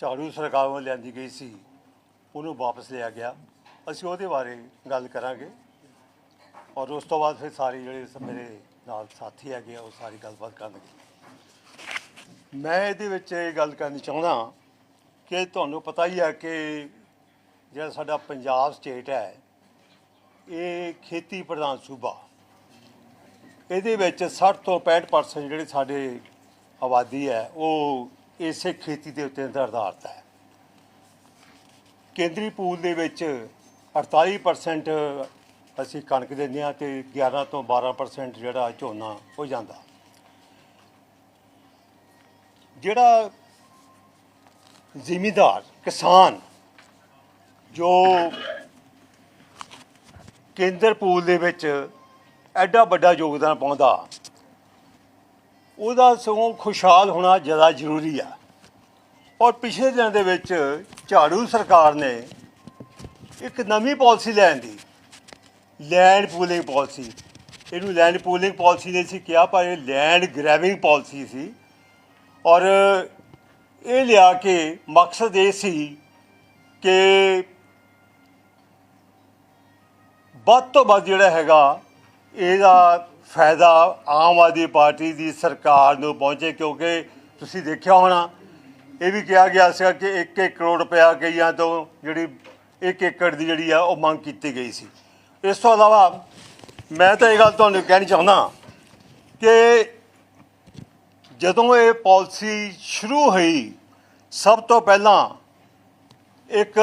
ਝਾੜੂ ਸਰਕਾਰ ਵੱਲੋਂ ਲਿਆਂਦੀ ਗਈ ਸੀ, ਉਹਨੂੰ ਵਾਪਸ ਲਿਆ ਗਿਆ। ਅਸੀਂ ਉਹਦੇ ਬਾਰੇ ਗੱਲ ਕਰਾਂਗੇ ਔਰ ਉਸ ਤੋਂ ਬਾਅਦ ਫਿਰ ਸਾਰੇ ਜਿਹੜੇ ਮੇਰੇ ਨਾਲ ਸਾਥੀ ਹੈਗੇ ਆ, ਉਹ ਸਾਰੀ ਗੱਲਬਾਤ ਕਰਨਗੇ। ਮੈਂ ਇਹਦੇ ਵਿੱਚ ਇਹ ਗੱਲ ਕਰਨੀ ਚਾਹੁੰਦਾ ਕਿ ਤੁਹਾਨੂੰ ਪਤਾ ਹੀ ਹੈ ਕਿ ਜਿਹੜਾ ਸਾਡਾ ਪੰਜਾਬ ਸਟੇਟ ਹੈ, ਇਹ ਖੇਤੀ ਪ੍ਰਧਾਨ ਸੂਬਾ। ਇਹਦੇ ਵਿੱਚ 60 ਤੋਂ 65% ਜਿਹੜੇ ਸਾਡੇ ਆਬਾਦੀ ਹੈ, ਉਹ ਇਸੇ ਖੇਤੀ ਦੇ ਉੱਤੇ ਆਧਾਰਿਤ ਹੈ। ਕੇਂਦਰੀ ਪੂਲ ਦੇ ਵਿੱਚ 48% ਅਸੀਂ ਕਣਕ ਦਿੰਦੇ ਹਾਂ ਤੇ 11 ਤੋਂ 12% ਜਿਹੜਾ ਝੋਨਾ ਹੋ ਜਾਂਦਾ। ਜਿਹੜਾ ਜ਼ਿਮੀਦਾਰ, ਕਿਸਾਨ ਜੋ ਕੇਂਦਰ ਪੂਲ ਦੇ ਵਿੱਚ ਐਡਾ ਵੱਡਾ ਯੋਗਦਾਨ ਪਾਉਂਦਾ ਉਹਦਾ ਸਗੋਂ ਖੁਸ਼ਹਾਲ ਹੋਣਾ ਜ਼ਿਆਦਾ ਜ਼ਰੂਰੀ ਆ। ਔਰ ਪਿਛਲੇ ਦਿਨਾਂ ਦੇ ਵਿੱਚ ਝਾੜੂ ਸਰਕਾਰ ਨੇ ਇੱਕ ਨਵੀਂ ਪਾਲਿਸੀ ਲੈਣ ਦੀ ਲੈਂਡ ਪੂਲਿੰਗ ਪਾਲਿਸੀ। ਇਹਨੂੰ ਲੈਂਡ ਪੂਲਿੰਗ ਪਾਲਿਸੀ ਨਹੀਂ ਸੀ ਕਿਹਾ, ਪਰ ਇਹ ਲੈਂਡ ਗ੍ਰੈਬਿੰਗ ਪਾਲਿਸੀ ਸੀ। ਔਰ ਇਹ ਲਿਆ ਕੇ ਮਕਸਦ ਇਹ ਸੀ ਕਿ ਵੱਧ ਤੋਂ ਵੱਧ ਜਿਹੜਾ ਹੈਗਾ, ਇਹਦਾ ਫਾਇਦਾ ਆਮ ਆਦਮੀ ਪਾਰਟੀ ਦੀ ਸਰਕਾਰ ਨੂੰ ਪਹੁੰਚੇ ਕਿਉਂਕਿ ਤੁਸੀਂ ਦੇਖਿਆ ਹੋਣਾ, ਇਹ ਵੀ ਕਿਹਾ ਗਿਆ ਸੀਗਾ ਕਿ 1-1 ਕਰੋੜ ਰੁਪਇਆ ਕਈਆਂ ਤੋਂ ਜਿਹੜੀ 1 ਏਕੜ ਦੀ ਜਿਹੜੀ ਆ ਉਹ ਮੰਗ ਕੀਤੀ ਗਈ ਸੀ। ਇਸ ਤੋਂ ਇਲਾਵਾ ਮੈਂ ਤਾਂ ਇਹ ਗੱਲ ਤੁਹਾਨੂੰ ਕਹਿਣੀ ਚਾਹੁੰਦਾ ਕਿ ਜਦੋਂ ਇਹ ਪਾਲਿਸੀ ਸ਼ੁਰੂ ਹੋਈ, ਸਭ ਤੋਂ ਪਹਿਲਾਂ ਇੱਕ,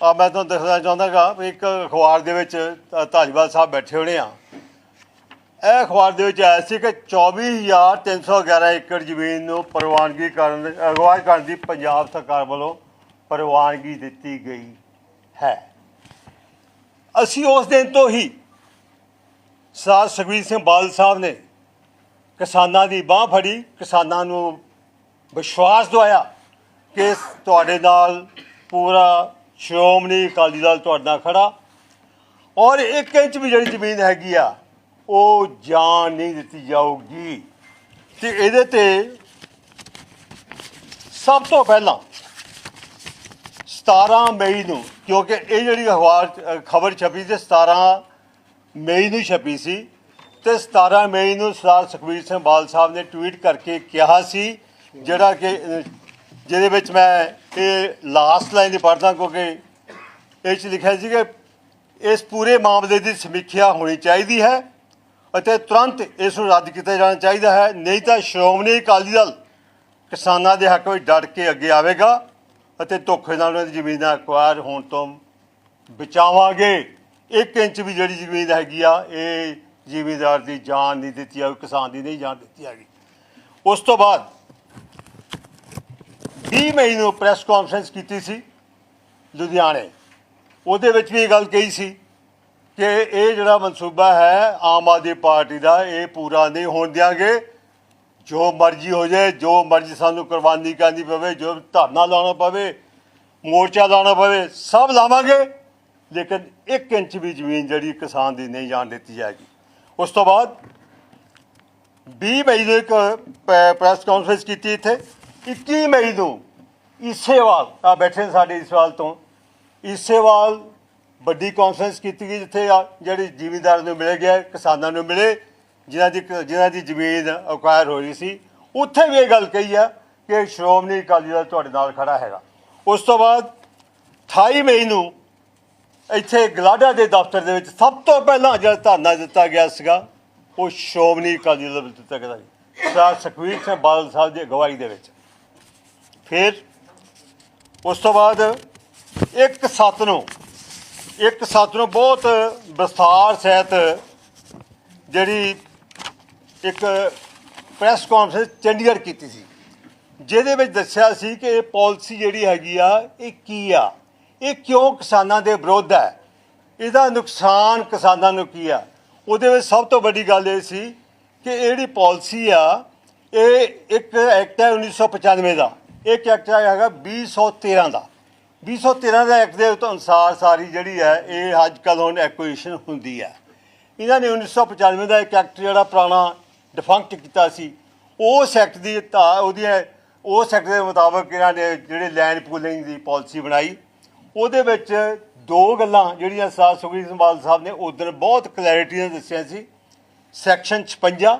ਆ ਮੈਂ ਤੁਹਾਨੂੰ ਦੱਸਣਾ ਚਾਹੁੰਦਾਗਾ ਵੀ ਇੱਕ ਅਖਬਾਰ ਦੇ ਵਿੱਚ ਧਾਜਵਾਲ ਸਾਹਿਬ ਬੈਠੇ ਹੋਣੇ ਆ। ਇਹ ਅਖਬਾਰ ਦੇ ਵਿੱਚ ਆਇਆ ਸੀ ਕਿ 24311 ਏਕੜ ਜ਼ਮੀਨ ਨੂੰ ਪ੍ਰਵਾਨਗੀ ਕਰਨ ਅਗਵਾਈ ਕਰਨ ਦੀ ਪੰਜਾਬ ਸਰਕਾਰ ਵੱਲੋਂ ਪ੍ਰਵਾਨਗੀ ਦਿੱਤੀ ਗਈ ਹੈ। ਅਸੀਂ ਉਸ ਦਿਨ ਤੋਂ ਹੀ ਸਰਦਾਰ ਸੁਖਬੀਰ ਸਿੰਘ ਬਾਦਲ ਸਾਹਿਬ ਨੇ ਕਿਸਾਨਾਂ ਦੀ ਬਾਹ ਫੜੀ, ਕਿਸਾਨਾਂ ਨੂੰ ਵਿਸ਼ਵਾਸ ਦਵਾਇਆ ਕਿ ਤੁਹਾਡੇ ਨਾਲ ਪੂਰਾ ਸ਼੍ਰੋਮਣੀ ਅਕਾਲੀ ਦਲ ਤੁਹਾਡੇ ਨਾਲ ਖੜਾ ਔਰ ਇੱਕ ਇੰਚ ਵੀ ਜਿਹੜੀ ਜ਼ਮੀਨ ਹੈਗੀ ਆ ਉਹ ਜਾਨ ਨਹੀਂ ਦਿੱਤੀ ਜਾਊਗੀ। ਤੇ ਇਹਦੇ ਤੇ ਸਭ ਤੋਂ ਪਹਿਲਾਂ 17 ਮਈ ਨੂੰ, ਕਿਉਂਕਿ ਇਹ ਜਿਹੜੀ ਅਖਬਾਰ ਖਬਰ ਛਪੀ ਤੇ 17 ਮਈ ਨੂੰ ਛਪੀ ਸੀ। ਤੇ 17 ਮਈ ਨੂੰ ਸਰਦਾਰ ਸੁਖਬੀਰ ਸਿੰਘ ਬਾਦਲ ਸਾਹਿਬ ਨੇ ਟਵੀਟ ਕਰਕੇ ਕਿਹਾ ਸੀ, ਜਿਹੜਾ ਕਿ, ਜਿਹਦੇ ਵਿੱਚ ਮੈਂ ਇਹ ਲਾਸਟ ਲਾਈਨ ਦੀ ਪੜ੍ਹਦਾ, ਕਿਉਂਕਿ ਇਹ 'ਚ ਲਿਖਿਆ ਸੀ ਕਿ ਇਸ ਪੂਰੇ ਮਾਮਲੇ ਦੀ ਸਮੀਖਿਆ ਹੋਣੀ ਚਾਹੀਦੀ ਹੈ। ਅਤੇ ਤੁਰੰਤ ਇਸ ਨੂੰ ਰੱਦ ਕੀਤਾ ਜਾਣਾ ਚਾਹੀਦਾ ਹੈ। ਨਹੀਂ ਤਾਂ ਸ਼੍ਰੋਮਣੀ ਅਕਾਲੀ ਦਲ ਕਿਸਾਨਾਂ ਦੇ ਹੱਕ ਵਿੱਚ ਡਟ ਕੇ ਅੱਗੇ ਆਵੇਗਾ ਅਤੇ ਧੋਖੇ ਨਾਲ ਉਹਨਾਂ ਦੀ ਜ਼ਮੀਨਾਂ ਅਕਵਾਇਰ ਹੋਣ ਤੋਂ ਬਚਾਵਾਂਗੇ। ਇੱਕ ਇੰਚ ਵੀ ਜਿਹੜੀ ਜ਼ਮੀਨ ਹੈਗੀ ਆ, ਇਹ ਜ਼ਿਮੀਂਦਾਰ ਦੀ ਜਾਨ ਨਹੀਂ ਦਿੱਤੀ ਜਾਊਗੀ ਕਿਸਾਨ ਦੀ ਨਹੀਂ ਜਾਨ ਦਿੱਤੀ ਹੈਗੀ। ਉਸ ਤੋਂ ਬਾਅਦ 20 ਮਈ ਨੂੰ ਪ੍ਰੈਸ ਕਾਨਫਰੰਸ ਕੀਤੀ ਸੀ ਲੁਧਿਆਣੇ। ਉਹਦੇ ਵਿੱਚ ਵੀ ਇਹ ਗੱਲ ਕਹੀ ਸੀ ਕਿ ਇਹ ਜਿਹੜਾ ਮਨਸੂਬਾ ਹੈ ਆਮ ਆਦਮੀ ਪਾਰਟੀ ਦਾ, ਇਹ ਪੂਰਾ ਨਹੀਂ ਹੋਣ ਦਿਆਂਗੇ। ਜੋ ਮਰਜ਼ੀ ਹੋ ਜਾਏ, ਜੋ ਮਰਜ਼ੀ ਸਾਨੂੰ ਕੁਰਬਾਨੀ ਕਰਨੀ ਪਵੇ, ਜੋ ਧਰਨਾ ਲਾਉਣਾ ਪਵੇ, ਮੋਰਚਾ ਲਾਉਣਾ ਪਵੇ, ਸਭ ਲਾਵਾਂਗੇ। ਲੇਕਿਨ 1 ਇੰਚ ਵੀ ਜ਼ਮੀਨ ਜਿਹੜੀ ਕਿਸਾਨ ਦੀ ਨਹੀਂ ਜਾਣ ਦਿੱਤੀ ਜਾਏਗੀ। ਉਸ ਤੋਂ ਬਾਅਦ 20 ਮਈ ਨੂੰ ਇੱਕ ਪ- ਪ੍ਰੈਸ ਕਾਨਫਰੰਸ ਕੀਤੀ ਇੱਥੇ। 21 ਮਈ ਨੂੰ ਇਸੇਵਾਲ ਆ ਬੈਠੇ ਨੇ ਸਾਡੇ ਈਸੇਵਾਲ ਤੋਂ। ਇਸੇਵਾਲ ਵੱਡੀ ਕਾਨਫਰੰਸ ਕੀਤੀ ਗਈ ਜਿੱਥੇ ਆ ਜਿਹੜੀ ਜ਼ਿਮੀਂਦਾਰ ਨੂੰ ਮਿਲੇ ਗਿਆ, ਕਿਸਾਨਾਂ ਨੂੰ ਮਿਲੇ, ਜਿਨ੍ਹਾਂ ਦੀ ਜਿਨ੍ਹਾਂ ਦੀ ਜ਼ਮੀਨ ਅਕਵਾਇਰ ਹੋ ਰਹੀ ਸੀ। ਉੱਥੇ ਵੀ ਇਹ ਗੱਲ ਕਹੀ ਆ ਕਿ ਸ਼੍ਰੋਮਣੀ ਅਕਾਲੀ ਦਲ ਤੁਹਾਡੇ ਨਾਲ ਖੜਾ ਹੈਗਾ। ਉਸ ਤੋਂ ਬਾਅਦ 28 ਮਈ ਨੂੰ ਇੱਥੇ ਗਲਾਡਾ ਦੇ ਦਫ਼ਤਰ ਦੇ ਵਿੱਚ ਸਭ ਤੋਂ ਪਹਿਲਾਂ ਜਿਹੜਾ ਧਰਨਾ ਦਿੱਤਾ ਗਿਆ ਸੀਗਾ, ਉਹ ਸ਼੍ਰੋਮਣੀ ਅਕਾਲੀ ਦਲ ਵੱਲੋਂ ਦਿੱਤਾ ਗਿਆ ਸੀ। ਸਰਦਾਰ ਸੁਖਬੀਰ ਸਿੰਘ ਬਾਦਲ ਸਾਹਿਬ ਦੀ ਅਗਵਾਈ ਦੇ ਵਿੱਚ। ਫਿਰ ਉਸ ਤੋਂ ਬਾਅਦ ਇੱਕ ਸੱਤ ਨੂੰ ਇੱਕ ਸੱਤ ਬਹੁਤ ਵਿਸਥਾਰ ਸਹਿਤ ਜਿਹੜੀ ਇੱਕ ਪ੍ਰੈਸ ਕਾਨਫਰੰਸ ਚੰਡੀਗੜ੍ਹ ਕੀਤੀ ਸੀ, ਜਿਹਦੇ ਵਿੱਚ ਦੱਸਿਆ ਸੀ ਕਿ ਇਹ ਪਾਲਿਸੀ ਜਿਹੜੀ ਹੈਗੀ ਆ, ਇਹ ਕੀ ਆ? ਇਹ ਕਿਉਂ ਕਿਸਾਨਾਂ ਦੇ ਵਿਰੁੱਧ ਹੈ? ਇਹਦਾ ਨੁਕਸਾਨ ਕਿਸਾਨਾਂ ਨੂੰ ਕੀ ਆ? ਉਹਦੇ ਵਿੱਚ ਸਭ ਤੋਂ ਵੱਡੀ ਗੱਲ ਇਹ ਸੀ ਕਿ ਇਹ ਜਿਹੜੀ ਪਾਲਿਸੀ ਆ, ਇਹ ਇੱਕ ਐਕਟ ਹੈ 1995 ਦਾ। ਇੱਕ ਐਕਟ ਹੈਗਾ 2013 ਦਾ। 2013 ਦਾ ਐਕਟ ਦੇ ਅਨੁਸਾਰ ਸਾਰੀ ਜਿਹੜੀ ਹੈ, ਇਹ ਅੱਜ ਕੱਲ੍ਹ ਹੁਣ ਐਕੁਇਸ਼ਨ ਹੁੰਦੀ ਹੈ। ਇਹਨਾਂ ਨੇ 1995 ਦਾ ਇੱਕ ਐਕਟ ਜਿਹੜਾ ਪੁਰਾਣਾ ਡਿਫੰਕਟ ਕੀਤਾ ਸੀ, ਉਸ ਐਕਟ ਦੀ ਧਾ ਉਹਦੀਆਂ ਉਸ ਐਕਟ ਦੇ ਮੁਤਾਬਕ ਇਹਨਾਂ ਨੇ ਜਿਹੜੇ ਲੈਂਡ ਪੂਲਿੰਗ ਦੀ ਪਾਲਿਸੀ ਬਣਾਈ। ਉਹਦੇ ਵਿੱਚ ਦੋ ਗੱਲਾਂ ਜਿਹੜੀਆਂ ਸਾਧ ਸੁਖਬੀਰ ਸਿੰਘ ਬਾਦਲ ਸਾਹਿਬ ਨੇ ਉਦੋਂ ਬਹੁਤ ਕਲੈਰਿਟੀ ਨਾਲ ਦੱਸਿਆ ਸੀ। ਸੈਕਸ਼ਨ 56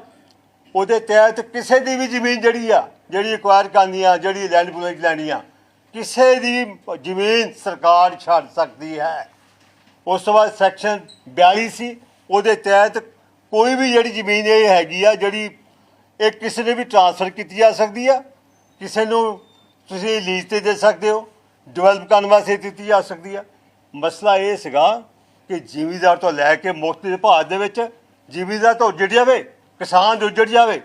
ਉਹਦੇ ਤਹਿਤ ਕਿਸੇ ਦੀ ਵੀ ਜ਼ਮੀਨ ਜਿਹੜੀ ਆ, ਜਿਹੜੀ ਐਕਵਾਇਰ ਕਰਨੀ ਆ, ਜਿਹੜੀ ਲੈਂਡ ਪੂਲਿੰਗ ਲੈਣੀ ਆ ਕਿਸੇ ਦੀ ਜ਼ਮੀਨ ਸਰਕਾਰ ਛੱਡ ਸਕਦੀ ਹੈ। ਉਸ ਤੋਂ ਬਾਅਦ ਸੈਕਸ਼ਨ 42 ਸੀ, ਉਹਦੇ ਤਹਿਤ ਕੋਈ ਵੀ ਜਿਹੜੀ ਜ਼ਮੀਨ ਇਹ ਹੈਗੀ ਆ, ਜਿਹੜੀ ਇਹ ਕਿਸੇ ਨੇ ਵੀ ਟ੍ਰਾਂਸਫਰ ਕੀਤੀ ਜਾ ਸਕਦੀ ਆ, ਕਿਸੇ ਨੂੰ ਤੁਸੀਂ ਲੀਜ਼ ਤੇ ਦੇ ਸਕਦੇ ਹੋ ਡਿਵੈਲਪ ਕਰਨ ਵਾਸਤੇ ਦਿੱਤੀ ਜਾ ਸਕਦੀ ਆ। ਮਸਲਾ ਇਹ ਸੀਗਾ ਕਿ ਜ਼ਿਮੀਦਾਰ ਤੋਂ ਲੈ ਕੇ ਮੁਫਤ ਵਿਭਾਗ ਦੇ ਵਿੱਚ ਜ਼ਿਮੀਦਾਰ ਤੋਂ ਉੱਜੜ ਜਾਵੇ, ਕਿਸਾਨ ਉੱਜੜ ਜਾਵੇ,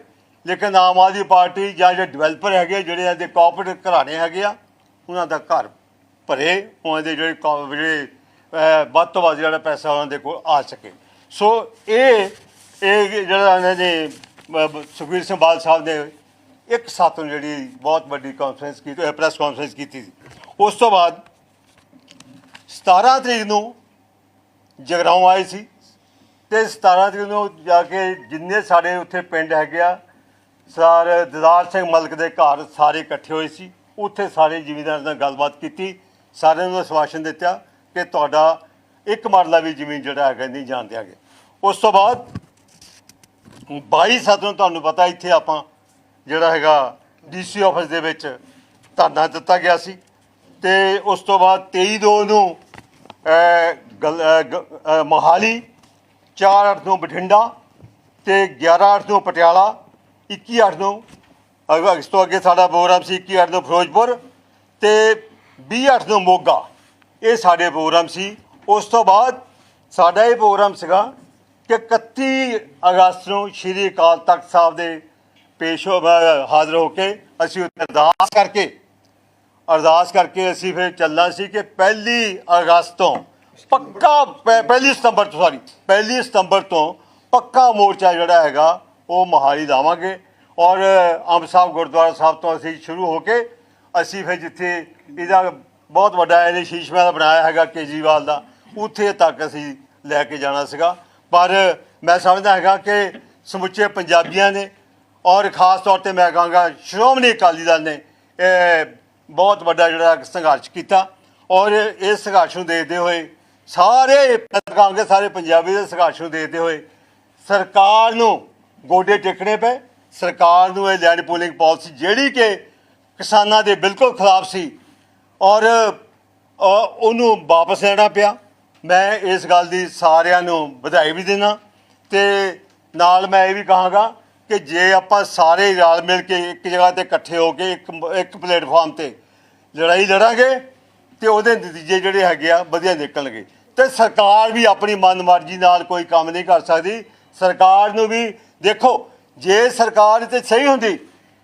ਲੇਕਿਨ ਆਮ ਆਦਮੀ ਪਾਰਟੀ ਜਾਂ ਜਿਹੜੇ ਡਿਵੈਲਪਰ ਹੈਗੇ ਜਿਹੜੇ ਇਹਦੇ ਕੋਆਪਰੇਟਿਵ ਘਰਾਣੇ ਹੈਗੇ ਆ ਉਹਨਾਂ ਦਾ ਘਰ ਭਰੇ ਉਹਨਾਂ ਦੇ ਜਿਹੜੇ ਕੋ- ਜਿਹੜੇ ਵੱਧ ਤੋਂ ਵੱਧ ਜਿਹੜਾ ਪੈਸਾ ਉਹਨਾਂ ਦੇ ਕੋਲ ਆ ਸਕੇ। ਸੋ ਇਹ ਇਹ ਜਿਹੜਾ ਇਹਨਾਂ ਨੇ ਅਹ, ਸੁਖਬੀਰ ਸਿੰਘ ਬਾਦਲ ਸਾਹਿਬ ਨੇ ਇੱਕ ਸਾਥ ਨੂੰ ਜਿਹੜੀ ਬਹੁਤ ਵੱਡੀ ਕਾਨਫਰੰਸ ਕੀਤੀ ਪ੍ਰੈਸ ਕਾਨਫਰੰਸ ਕੀਤੀ ਸੀ। ਉਸ ਤੋਂ ਬਾਅਦ 17 ਤਰੀਕ ਨੂੰ ਜਗਰਾਉਂ ਆਏ ਸੀ ਤੇ 17 ਤਰੀਕ ਨੂੰ ਜਾ ਕੇ ਜਿੰਨੇ ਸਾਡੇ ਉੱਥੇ ਪਿੰਡ ਹੈਗੇ ਆ ਸਰ ਦਿਦਾਰ ਸਿੰਘ ਮਲਕ ਦੇ ਘਰ ਸਾਰੇ ਇਕੱਠੇ ਹੋਏ ਸੀ। ਉੱਥੇ ਸਾਰੇ ਜ਼ਿਮੀਂਦਾਰਾਂ ਨਾਲ ਗੱਲਬਾਤ ਕੀਤੀ, ਸਾਰਿਆਂ ਨੂੰ ਆਸ਼ਵਾਸਨ ਦਿੱਤਾ ਕਿ ਤੁਹਾਡਾ ਇੱਕ ਮਰਲਾ ਵੀ ਜ਼ਮੀਨ ਜਿਹੜਾ ਹੈਗਾ ਨਹੀਂ ਜਾਣ ਦਿਆਂਗੇ। ਉਸ ਤੋਂ ਬਾਅਦ 22 ਸੱਤ ਨੂੰ ਤੁਹਾਨੂੰ ਪਤਾ ਇੱਥੇ ਆਪਾਂ ਜਿਹੜਾ ਹੈਗਾ ਡੀਸੀ ਆਫਿਸ ਦੇ ਵਿੱਚ ਧਰਨਾ ਦਿੱਤਾ ਗਿਆ ਸੀ ਤੇ ਉਸ ਤੋਂ ਬਾਅਦ 23 ਦੋ ਨੂੰ ਗ- ਮੋਹਾਲੀ 4 ਅੱਠ ਨੂੰ ਬਠਿੰਡਾ ਤੇ 11 ਅੱਠ ਨੂੰ ਪਟਿਆਲਾ 21 ਅੱਠ ਨੂੰ ਅਗ- ਤੋਂ ਅੱਗੇ ਸਾਡਾ ਪ੍ਰੋਗਰਾਮ ਸੀ 21 ਅੱਠ ਨੂੰ ਫਿਰੋਜ਼ਪੁਰ ਤੇ 20 ਅੱਠ ਨੂੰ ਮੋਗਾ। ਇਹ ਸਾਡੇ ਪ੍ਰੋਗਰਾਮ ਸੀ। ਉਸ ਤੋਂ ਬਾਅਦ ਸਾਡਾ ਇਹ ਪ੍ਰੋਗਰਾਮ ਸੀਗਾ ਕਿ 31 ਅਗਸਤ ਨੂੰ ਸ਼੍ਰੀ ਅਕਾਲ ਤਖਤ ਸਾਹਿਬ ਦੇ ਪੇਸ਼ ਹੋ ਹਾਜ਼ਰ ਹੋ ਕੇ ਅਸੀਂ ਉੱਥੇ ਅਰਦਾਸ ਕਰਕੇ ਅਰਦਾਸ ਕਰਕੇ ਅਸੀਂ ਫਿਰ ਚੱਲਣਾ ਸੀ ਕਿ ਪਹਿਲੀ ਅਗਸਤ ਤੋਂ ਪੱਕਾ ਪਹਿ- ਪਹਿਲੀ ਸਤੰਬਰ ਤੋਂ ਸੌਰੀ ਪਹਿਲੀ ਸਤੰਬਰ ਤੋਂ ਪੱਕਾ ਮੋਰਚਾ ਜਿਹੜਾ ਹੈਗਾ, ਉਹ ਮੋਹਾਲੀ ਲਾਵਾਂਗੇ। ਔਰ ਅੰਬ ਸਾਹਿਬ ਗੁਰਦੁਆਰਾ ਸਾਹਿਬ ਤੋਂ ਅਸੀਂ ਸ਼ੁਰੂ ਹੋ ਕੇ ਅਸੀਂ ਫਿਰ ਜਿੱਥੇ ਇਹਦਾ ਬਹੁਤ ਵੱਡਾ ਇਹਨੇ ਸ਼ੀਸ਼ ਦਾ ਬਣਾਇਆ ਹੈਗਾ ਕੇਜਰੀਵਾਲ ਦਾ, ਉੱਥੇ ਤੱਕ ਅਸੀਂ ਲੈ ਕੇ ਜਾਣਾ ਸੀਗਾ। ਪਰ ਮੈਂ ਸਮਝਦਾ ਹੈਗਾ ਕਿ ਸਮੁੱਚੇ ਪੰਜਾਬੀਆਂ ਨੇ ਔਰ ਖਾਸ ਤੌਰ ਤੇ ਮੈਂ ਕਹਾਂਗਾ ਸ਼੍ਰੋਮਣੀ ਅਕਾਲੀ ਦਲ ਨੇ ਇਹ ਬਹੁਤ ਵੱਡਾ ਜਿਹੜਾ ਸੰਘਰਸ਼ ਕੀਤਾ ਔਰ ਇਸ ਸੰਘਰਸ਼ ਨੂੰ ਦੇਖਦੇ ਹੋਏ ਸਾਰੇ ਕਹਾਂਗੇ ਸਾਰੇ ਪੰਜਾਬੀ ਦੇ ਸੰਘਰਸ਼ ਨੂੰ ਦੇਖਦੇ ਹੋਏ ਸਰਕਾਰ ਨੂੰ ਗੋਡੇ ਟੇਕਣੇ ਪਏ। ਸਰਕਾਰ ਨੂੰ ਇਹ ਲੈਂਡ ਪੂਲਿੰਗ ਪਾਲਿਸੀ ਜਿਹੜੀ ਕਿ ਕਿਸਾਨਾਂ ਦੇ ਬਿਲਕੁਲ ਖਿਲਾਫ ਸੀ ਔਰ ਉਹਨੂੰ ਵਾਪਸ ਲੈਣਾ ਪਿਆ। ਮੈਂ ਇਸ ਗੱਲ ਦੀ ਸਾਰਿਆਂ ਨੂੰ ਵਧਾਈ ਵੀ ਦੇਣਾ ਤੇ ਨਾਲ ਮੈਂ ਇਹ ਵੀ ਕਹਾਂਗਾ ਕਿ ਜੇ ਆਪਾਂ ਸਾਰੇ ਰਲ ਮਿਲ ਕੇ ਇੱਕ ਜਗ੍ਹਾ ਤੇ ਇਕੱਠੇ ਹੋ ਕੇ ਇੱਕ ਇੱਕ ਪਲੇਟਫਾਰਮ ਤੇ ਲੜਾਈ ਲੜਾਂਗੇ ਤੇ ਉਹਦੇ ਨਤੀਜੇ ਜਿਹੜੇ ਹੈਗੇ ਆ ਵਧੀਆ ਨਿਕਲਣਗੇ। ਤੇ ਸਰਕਾਰ ਵੀ ਆਪਣੀ ਮਨਮਰਜ਼ੀ ਨਾਲ ਕੋਈ ਕੰਮ ਨਹੀਂ ਕਰ ਸਕਦੀ। ਸਰਕਾਰ ਨੂੰ ਵੀ ਦੇਖੋ ਜੇ ਸਰਕਾਰ ਤੇ ਸਹੀ ਹੁੰਦੀ,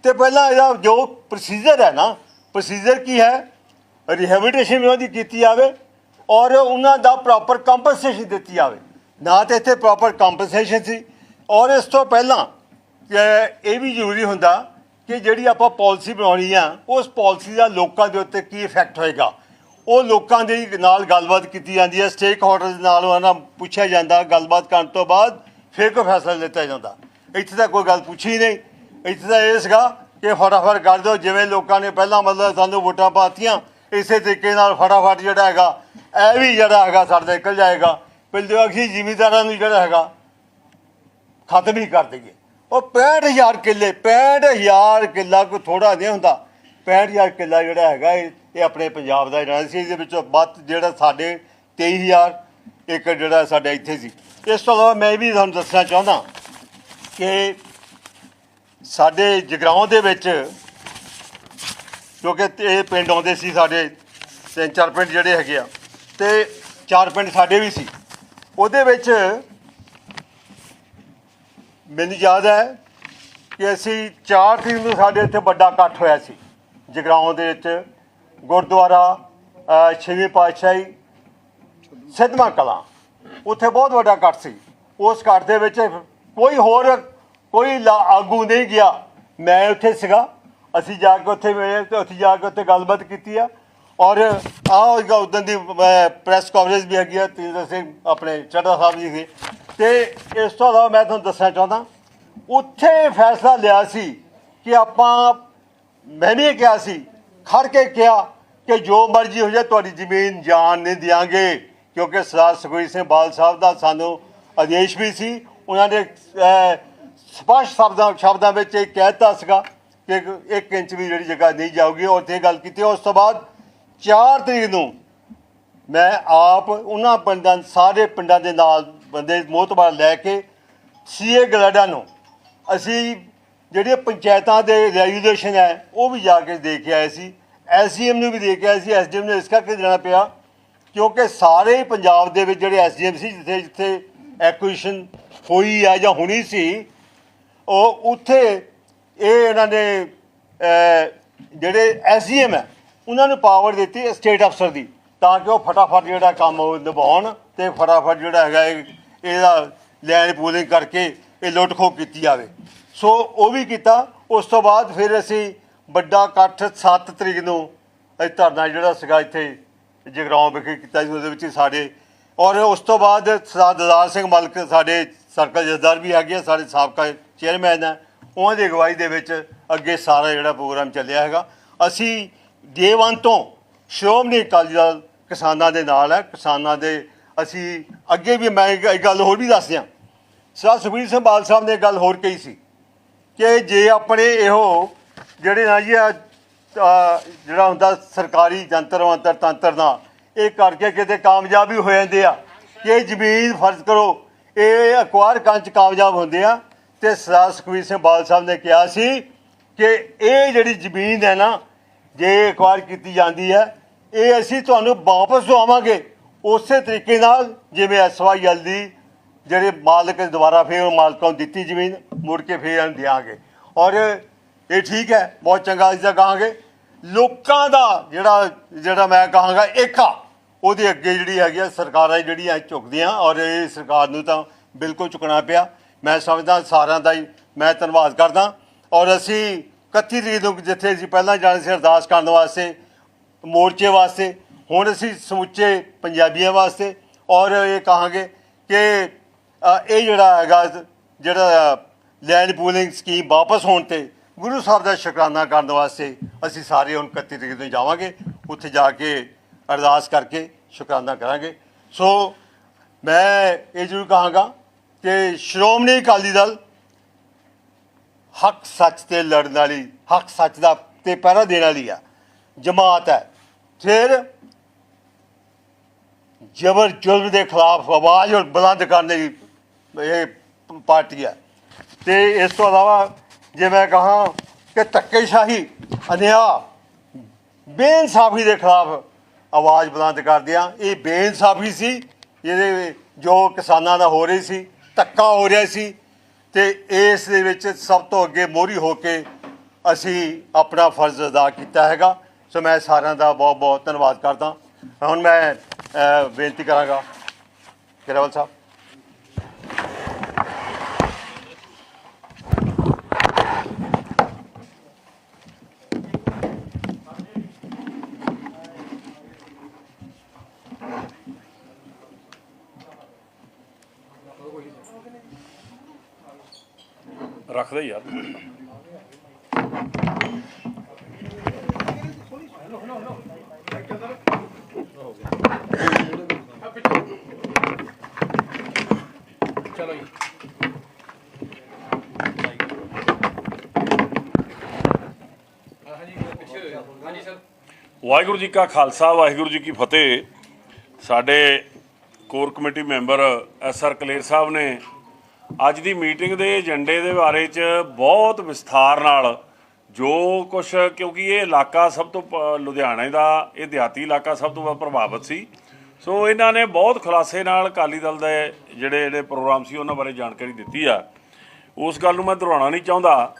ਤੇ ਪਹਿਲਾਂ ਇਹਦਾ ਜੋ ਪ੍ਰੋਸੀਜਰ ਹੈ ਨਾ ਪ੍ਰੋਸੀਜਰ ਕੀ ਹੈ? ਰਿਹੈਬਿਲਿਟੇਸ਼ਨ ਵੀ ਉਹਦੀ ਕੀਤੀ ਜਾਵੇ ਔਰ ਉਹਨਾਂ ਦਾ ਪ੍ਰੋਪਰ ਕੰਪਨਸੇਸ਼ਨ ਦਿੱਤੀ ਜਾਵੇ। ਨਾ ਤੇ ਇੱਥੇ ਪ੍ਰੋਪਰ ਕੰਪਨਸੇਸ਼ਨ ਸੀ ਔਰ ਇਸ ਤੋਂ ਪਹਿਲਾਂ ਇਹ ਵੀ ਜ਼ਰੂਰੀ ਹੁੰਦਾ ਕਿ ਜਿਹੜੀ ਆਪਾਂ ਪਾਲਿਸੀ ਬਣਾਉਣੀ ਆ, ਉਸ ਪਾਲਿਸੀ ਦਾ ਲੋਕਾਂ ਦੇ ਉੱਤੇ ਕੀ ਇਫੈਕਟ ਹੋਏਗਾ। ਉਹ ਲੋਕਾਂ ਦੇ ਨਾਲ ਗੱਲਬਾਤ ਕੀਤੀ ਜਾਂਦੀ ਹੈ ਸਟੇਕ ਹੋਲਡਰ ਨਾਲ ਉਹਨਾਂ ਨਾਲ ਪੁੱਛਿਆ ਜਾਂਦਾ, ਗੱਲਬਾਤ ਕਰਨ ਤੋਂ ਬਾਅਦ ਫਿਰ ਕੋਈ ਫੈਸਲਾ ਲਿੱਤਾ ਜਾਂਦਾ। ਇੱਥੇ ਤਾਂ ਕੋਈ ਗੱਲ ਪੁੱਛੀ ਨਹੀਂ। ਇੱਥੇ ਤਾਂ ਇਹ ਸੀਗਾ ਕਿ ਫਟਾਫਟ ਕਰ ਦਿਓ, ਜਿਵੇਂ ਲੋਕਾਂ ਨੇ ਪਹਿਲਾਂ ਮਤਲਬ ਸਾਨੂੰ ਵੋਟਾਂ ਪਾਤੀਆਂ, ਇਸੇ ਤਰੀਕੇ ਨਾਲ ਫਟਾਫਟ ਜਿਹੜਾ ਹੈਗਾ, ਇਹ ਵੀ ਜਿਹੜਾ ਹੈਗਾ ਸਾਡੇ ਨਿਕਲ ਜਾਏਗਾ। ਪਿੰਡ ਅਖੀ ਜ਼ਿਮੀਦਾਰਾਂ ਨੂੰ ਜਿਹੜਾ ਹੈਗਾ, ਖਤਮ ਹੀ ਕਰ ਦਈਏ। ਉਹ 65000 ਕਿੱਲੇ 65000 ਕਿੱਲਾ ਕੋਈ ਥੋੜਾ ਨਹੀਂ ਹੁੰਦਾ। 65000 ਕਿੱਲਾ ਜਿਹੜਾ ਹੈਗਾ, ਇਹ ਆਪਣੇ ਪੰਜਾਬ ਦਾ ਜਿਹੜਾ ਸੀ ਇਹਦੇ ਵਿੱਚੋਂ ਵੱਧ ਜਿਹੜਾ ਸਾਡੇ 23000 ਏਕੜ ਜਿਹੜਾ ਸਾਡਾ ਇੱਥੇ ਸੀ। ਇਸ ਤੋਂ ਇਲਾਵਾ ਮੈਂ ਇਹ ਵੀ ਤੁਹਾਨੂੰ ਦੱਸਣਾ ਚਾਹੁੰਦਾ ਕਿ ਸਾਡੇ ਜਗਰਾਉਂ ਦੇ ਵਿੱਚ, ਕਿਉਂਕਿ ਇਹ ਪਿੰਡ ਆਉਂਦੇ ਸੀ ਸਾਡੇ, ਤਿੰਨ ਚਾਰ ਪਿੰਡ ਜਿਹੜੇ ਹੈਗੇ ਆ, ਤੇ ਚਾਰ ਪਿੰਡ ਸਾਡੇ ਵੀ ਸੀ। ਉਹਦੇ ਵਿੱਚ ਮੈਨੂੰ ਯਾਦ ਹੈ ਕਿ ਅਸੀਂ ਚਾਰ ਤਰੀਕ ਨੂੰ ਸਾਡੇ ਇੱਥੇ ਵੱਡਾ ਇਕੱਠ ਹੋਇਆ ਸੀ, ਜਗਰਾਉਂ ਦੇ ਵਿੱਚ, ਗੁਰਦੁਆਰਾ ਛੇਵੀਂ ਪਾਤਸ਼ਾਹੀ, ਸਿੱਧਵਾਂ ਕਲਾਂ। ਉੱਥੇ ਬਹੁਤ ਵੱਡਾ ਇਕੱਠ ਸੀ। ਉਸ ਇਕੱਠ ਦੇ ਵਿੱਚ ਕੋਈ ਹੋਰ ਕੋਈ ਲਾ- ਆਗੂ ਨਹੀਂ ਗਿਆ। ਮੈਂ ਉੱਥੇ ਸੀਗਾ। ਅਸੀਂ ਜਾ ਕੇ ਉੱਥੇ ਮਿਲੇ ਤੇ ਉੱਥੇ ਜਾ ਕੇ ਉੱਥੇ ਗੱਲਬਾਤ ਕੀਤੀ ਆ। ਔਰ ਆਹ ਉਦੋਂ ਦੀ ਪ੍ਰੈਸ ਕਾਨਫਰੰਸ ਵੀ ਹੈਗੀ ਆ ਤੀਰ ਸਿੰਘ ਆਪਣੇ ਚੱਡਾ ਸਾਹਿਬ ਜੀ ਸੀ ਤੇ ਇਸ ਤੋਂ ਇਲਾਵਾ ਮੈਂ ਤੁਹਾਨੂੰ ਦੱਸਣਾ ਚਾਹੁੰਦਾ ਉੱਥੇ ਫੈਸਲਾ ਲਿਆ ਸੀ ਕਿ ਆਪਾਂ ਮੈਂ ਵੀ ਇਹ ਕਿਹਾ ਸੀ ਖੜ ਕੇ ਕਿਹਾ ਕਿ ਜੋ ਮਰਜ਼ੀ ਹੋ ਜਾਏ ਤੁਹਾਡੀ ਜ਼ਮੀਨ ਜਾਣ ਨਹੀਂ ਦਿਆਂਗੇ। ਕਿਉਂਕਿ ਸਰਦਾਰ ਸੁਖਬੀਰ ਸਿੰਘ ਬਾਦਲ ਸਾਹਿਬ ਦਾ ਸਾਨੂੰ ਆਦੇਸ਼ ਵੀ ਸੀ। ਉਹਨਾਂ ਨੇ ਅਹ, ਸਪਸ਼ਟ ਸ਼ਬਦਾਂ ਸ਼ਬਦਾਂ ਵਿੱਚ ਇਹ ਕਹਿਤਾ ਸੀਗਾ ਕਿ ਇੱਕ- ਇੰਚ ਵੀ ਜਿਹੜੀ ਜਗ੍ਹਾ ਨਹੀਂ ਜਾਊਗੀ। ਔਰ ਤੇ ਗੱਲ ਕੀਤੀ। ਉਸ ਤੋਂ ਬਾਅਦ 4 ਤਰੀਕ ਨੂੰ ਮੈਂ ਆਪ ਉਹਨਾਂ ਪਿੰਡਾਂ ਸਾਰੇ ਪਿੰਡਾਂ ਦੇ ਨਾਲ ਬੰਦੇ ਮੋਤਬਾਰ ਲੈ ਕੇ ਸੀਏ ਗਲਾਡਾ ਨੂੰ ਅਸੀਂ ਜਿਹੜੀਆਂ ਪੰਚਾਇਤਾਂ ਦੇ ਰੈਗੂਲੇਸ਼ਨ ਹੈ, ਉਹ ਵੀ ਜਾ ਕੇ ਦੇਖ ਕੇ ਆਏ ਸੀ। ਐਸਡੀਐਮ ਨੂੰ ਵੀ ਦੇਖ ਕੇ ਆਏ ਸੀ। ਐਸਡੀਐਮ ਨੂੰ ਇਸ ਕਰਕੇ ਦੇਣਾ ਪਿਆ ਕਿਉਂਕਿ ਸਾਰੇ ਹੀ ਪੰਜਾਬ ਦੇ ਵਿੱਚ ਜਿਹੜੇ ਐਸਡੀਐਮ ਸੀ, ਜਿੱਥੇ ਜਿੱਥੇ ਐਕੁਇਸ਼ਨ ਹੋਈ ਆ ਜਾਂ ਹੋਣੀ ਸੀ ਉਹ ਉੱਥੇ ਇਹ ਇਹਨਾਂ ਨੇ ਅਹ, ਜਿਹੜੇ ਐਸਡੀਐਮ ਹੈ ਉਹਨਾਂ ਨੂੰ ਪਾਵਰ ਦਿੱਤੀ ਸਟੇਟ ਅਫਸਰ ਦੀ ਤਾਂ ਕਿ ਉਹ ਫਟਾਫਟ ਜਿਹੜਾ ਕੰਮ ਉਹ ਨਿਭਾਉਣ ਤੇ ਫਟਾਫਟ ਜਿਹੜਾ ਹੈਗਾ ਇਹਦਾ ਲੈਂਡ ਪੂਲਿੰਗ ਕਰਕੇ ਇਹ ਲੁੱਟ ਖੋਹ ਕੀਤੀ ਜਾਵੇ। ਸੋ ਉਹ ਵੀ ਕੀਤਾ। ਉਸ ਤੋਂ ਬਾਅਦ ਫਿਰ ਅਸੀਂ ਵੱਡਾ ਇਕੱਠ 7 ਤਰੀਕ ਨੂੰ ਇਹ ਧਰਨਾ ਜਿਹੜਾ ਸੀਗਾ ਇੱਥੇ ਜਗਰਾਉਂ ਵਿਖੇ ਕੀਤਾ ਸੀ ਉਹਦੇ ਵਿੱਚ ਸਾਡੇ ਔਰ ਉਸ ਤੋਂ ਬਾਅਦ ਸਰਦਾਰ ਦਦਾਰ ਸਿੰਘ ਮਲਕ ਸਾਡੇ ਸਰਕਲ ਜਥੇਦਾਰ ਵੀ ਹੈਗੇ ਆ ਸਾਡੇ ਸਾਬਕਾ ਚੇਅਰਮੈਨ ਹੈ ਉਹਨਾਂ ਦੀ ਅਗਵਾਈ ਦੇ ਵਿੱਚ ਅੱਗੇ ਸਾਰਾ ਜਿਹੜਾ ਪ੍ਰੋਗਰਾਮ ਚੱਲਿਆ ਹੈਗਾ। ਅਸੀਂ ਡੇ ਵਨ ਤੋਂ ਸ਼੍ਰੋਮਣੀ ਅਕਾਲੀ ਦਲ ਕਿਸਾਨਾਂ ਦੇ ਨਾਲ ਹੈ। ਕਿਸਾਨਾਂ ਦੇ ਅਸੀਂ ਅੱਗੇ ਵੀ ਮੈਂ ਇੱਕ ਗੱਲ ਹੋਰ ਵੀ ਦੱਸ ਦਿਆਂ। ਸਰਦਾਰ ਸੁਖਬੀਰ ਸਿੰਘ ਬਾਦਲ ਸਾਹਿਬ ਨੇ ਗੱਲ ਹੋਰ ਕਹੀ ਸੀ ਕਿ ਜੇ ਆਪਣੇ ਇਹੋ ਜਿਹੜੇ ਨਾ ਜੀ ਆ ਜਿਹੜਾ ਹੁੰਦਾ ਸਰਕਾਰੀ ਜੰਤਰ ਮੰਤਰ ਤੰਤਰ ਦਾ, ਇਹ ਕਰਕੇ ਕਿਤੇ ਕਾਮਯਾਬ ਵੀ ਹੋ ਜਾਂਦੇ ਆ। ਕਿ ਜ਼ਮੀਨ ਫਰਜ਼ ਕਰੋ, ਇਹ ਅਕਵਾਰ ਕੰਚ ਕਾਮਯਾਬ ਹੁੰਦੇ ਆ। ਤੇ ਸਰਦਾਰ ਸੁਖਬੀਰ ਸਿੰਘ ਬਾਦਲ ਸਾਹਿਬ ਨੇ ਕਿਹਾ ਸੀ ਕਿ ਇਹ ਜਿਹੜੀ ਜ਼ਮੀਨ ਹੈ ਨਾ, ਜੇ ਅਕਵਾਰ ਕੀਤੀ ਜਾਂਦੀ ਹੈ, ਇਹ ਅਸੀਂ ਤੁਹਾਨੂੰ ਵਾਪਸ ਦਵਾਵਾਂਗੇ। ਉਸੇ ਤਰੀਕੇ ਨਾਲ ਜਿਵੇਂ ਐਸਵਾਈਐਲ ਦੀ ਜਿਹੜੇ ਮਾਲਕ ਦੁਬਾਰਾ ਫੇਰ ਮਾਲਕਾਂ ਨੂੰ ਦਿੱਤੀ ਜ਼ਮੀਨ, ਮੁੜ ਕੇ ਫੇਰ ਇਹਨੂੰ ਦਿਆਂਗੇ। ਔਰ ਇਹ ਠੀਕ ਹੈ, ਬਹੁਤ ਚੰਗਾ ਇਸ ਦਾ ਕਹਾਂਗੇ। ਲੋਕਾਂ ਦਾ ਜਿਹੜਾ ਜਿਹੜਾ ਮੈਂ ਕਹਾਂਗਾ ਏਕਾ, ਉਹਦੇ ਅੱਗੇ ਜਿਹੜੀ ਹੈਗੀ ਆ ਸਰਕਾਰਾਂ ਜਿਹੜੀਆਂ ਝੁਕਦੀਆਂ ਔਰ ਇਹ ਸਰਕਾਰ ਨੂੰ ਤਾਂ ਬਿਲਕੁਲ ਝੁਕਣਾ ਪਿਆ। ਮੈਂ ਸਮਝਦਾ ਸਾਰਿਆਂ ਦਾ ਹੀ ਮੈਂ ਧੰਨਵਾਦ ਕਰਦਾ। ਔਰ ਅਸੀਂ 31 ਤਰੀਕ ਨੂੰ ਜਿੱਥੇ ਅਸੀਂ ਪਹਿਲਾਂ ਜਾਣੇ ਸੀ ਅਰਦਾਸ ਕਰਨ ਵਾਸਤੇ, ਮੋਰਚੇ ਵਾਸਤੇ, ਹੁਣ ਅਸੀਂ ਸਮੁੱਚੇ ਪੰਜਾਬੀਆਂ ਵਾਸਤੇ। ਔਰ ਇਹ ਕਹਾਂਗੇ ਕਿ ਇਹ ਜਿਹੜਾ ਹੈਗਾ, ਜਿਹੜਾ ਲੈਂਡ ਪੂਲਿੰਗ ਸਕੀਮ ਵਾਪਸ ਹੋਣ ਤੇ ਗੁਰੂ ਸਾਹਿਬ ਦਾ ਸ਼ੁਕਰਾਨਾ ਕਰਨ ਵਾਸਤੇ ਅਸੀਂ ਸਾਰੇ ਹੁਣ 31 ਤਰੀਕ ਨੂੰ ਜਾਵਾਂਗੇ। ਉੱਥੇ ਜਾ ਕੇ ਅਰਦਾਸ ਕਰਕੇ ਸ਼ੁਕਰਾਨਾ ਕਰਾਂਗੇ। ਸੋ, ਮੈਂ ਇਹ ਜ਼ਰੂਰ ਕਹਾਂਗਾ ਕਿ ਸ਼੍ਰੋਮਣੀ ਅਕਾਲੀ ਦਲ ਹੱਕ ਸੱਚ ਤੇ ਲੜਨ ਵਾਲੀ, ਹੱਕ ਸੱਚ ਦਾ ਤੇ ਪਹਿਰਾ ਦੇਣ ਵਾਲੀ ਆ, ਜਮਾਤ ਹੈ। ਫਿਰ ਜਬਰ ਜ਼ੁਲਮ ਦੇ ਖਿਲਾਫ ਆਵਾਜ਼ ਬੁਲੰਦ ਕਰਨ ਦੀ ਇਹ ਪਾਰਟੀ ਹੈ। ਤੇ ਇਸ ਤੋਂ ਇਲਾਵਾ ਜੇ ਮੈਂ ਕਹਾਂ ਕਿ ਧੱਕੇਸ਼ਾਹੀ ਅਨਿਆ ਬੇਇਨਸਾਫੀ ਦੇ ਖਿਲਾਫ ਆਵਾਜ਼ ਬੁਲੰਦ ਕਰਦੇ ਆ। ਇਹ ਬੇਇਨਸਾਫੀ ਸੀ, ਇਹਦੇ ਜੋ ਕਿਸਾਨਾਂ ਦਾ ਹੋ ਰਹੀ ਸੀ। ਧੱਕਾ ਹੋ ਰਿਹਾ ਸੀ ਤੇ ਇਸ ਦੇ ਵਿੱਚ ਸਭ ਤੋਂ ਅੱਗੇ ਮੋਹਰੀ ਹੋ ਕੇ ਅਸੀਂ ਆਪਣਾ ਫਰਜ਼ ਅਦਾ ਕੀਤਾ ਹੈਗਾ। ਸੋ ਮੈਂ ਸਾਰਿਆਂ ਦਾ ਬਹੁਤ ਬਹੁਤ ਧੰਨਵਾਦ ਕਰਦਾ। ਹੁਣ ਮੈਂ ਬੇਨਤੀ ਕਰਾਂਗਾ ਕਿਰਵਲ ਸਾਹਿਬ। ਹਾਂਜੀ, ਸਰ। ਵਾਹਿਗੁਰੂ ਜੀ ਕਾ ਖਾਲਸਾ, ਵਾਹਿਗੁਰੂ ਜੀ ਕੀ ਫਤਿਹ। ਸਾਡੇ core committee member S R Kaler Sahib ਨੇ ਅੱਜ ਦੀ ਮੀਟਿੰਗ ਦੇ ਏਜੰਡੇ ਦੇ ਬਾਰੇ ਚ ਬਹੁਤ ਵਿਸਥਾਰ ਨਾਲ ਜੋ ਕੁਝ ਕਿਉਂਕਿ ਇਹ ਇਲਾਕਾ ਸਭ ਤੋਂ ਪ- ਲੁਧਿਆਣੇ ਦਾ, ਇਹ ਦਿਹਾਤੀ ਇਲਾਕਾ ਸਭ ਤੋਂ ਵੱਧ ਪ੍ਰਭਾਵਿਤ ਸੀ। ਸੋ ਇਹਨਾਂ ਨੇ ਬਹੁਤ ਖੁਲਾਸੇ ਨਾਲ ਅਕਾਲੀ ਦਲ ਦੇ ਜਿਹੜੇ ਜਿਹੜੇ ਪ੍ਰੋਗਰਾਮ ਸੀ ਉਹਨਾਂ ਬਾਰੇ ਜਾਣਕਾਰੀ ਦਿੱਤੀ ਆ। ਉਸ ਗੱਲ ਨੂੰ ਮੈਂ ਦੁਹਰਾਉਣਾ ਨਹੀਂ ਚਾਹੁੰਦਾ।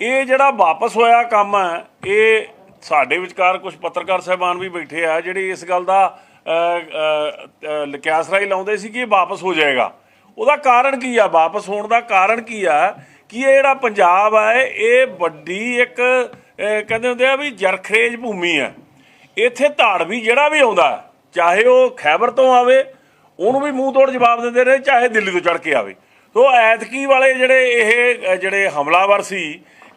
ਇਹ ਜਿਹੜਾ ਵਾਪਸ ਹੋਇਆ ਕੰਮ ਹੈ, ਇਹ ਸਾਡੇ ਵਿਚਕਾਰ ਕੁਝ ਪੱਤਰਕਾਰ ਸਹਿਬਾਨ ਵੀ ਬੈਠੇ ਆ ਜਿਹੜੇ ਇਸ ਗੱਲ ਦਾ ਅ, ਲਾਉਂਦੇ ਸੀ ਕਿ ਇਹ ਵਾਪਸ ਹੋ ਜਾਏਗਾ। ਉਹਦਾ ਕਾਰਨ ਕੀ ਆ? ਵਾਪਸ ਹੋਣ ਦਾ ਕਾਰਨ ਕੀ ਆ? ਕਿ ਇਹ ਜਿਹੜਾ ਪੰਜਾਬ ਹੈ ਇਹ ਵੱਡੀ ਇੱਕ ਕਹਿੰਦੇ ਹੁੰਦੇ ਆ ਵੀ ਜਰਖਰੇਜ ਭੂਮੀ ਹੈ ਇੱਥੇ ਧਾੜਵੀ ਜਿਹੜਾ ਵੀ ਆਉਂਦਾ ਚਾਹੇ ਉਹ ਖੈਬਰ ਤੋਂ ਆਵੇ ਉਹਨੂੰ ਵੀ ਮੂੰਹ ਤੋੜ ਜਵਾਬ ਦਿੰਦੇ ਨੇ ਚਾਹੇ ਦਿੱਲੀ ਤੋਂ ਚੜ ਕੇ ਆਵੇ। ਸੋ ਐਤਕੀ ਵਾਲੇ ਜਿਹੜੇ ਇਹ ਜਿਹੜੇ ਹਮਲਾਵਰ ਸੀ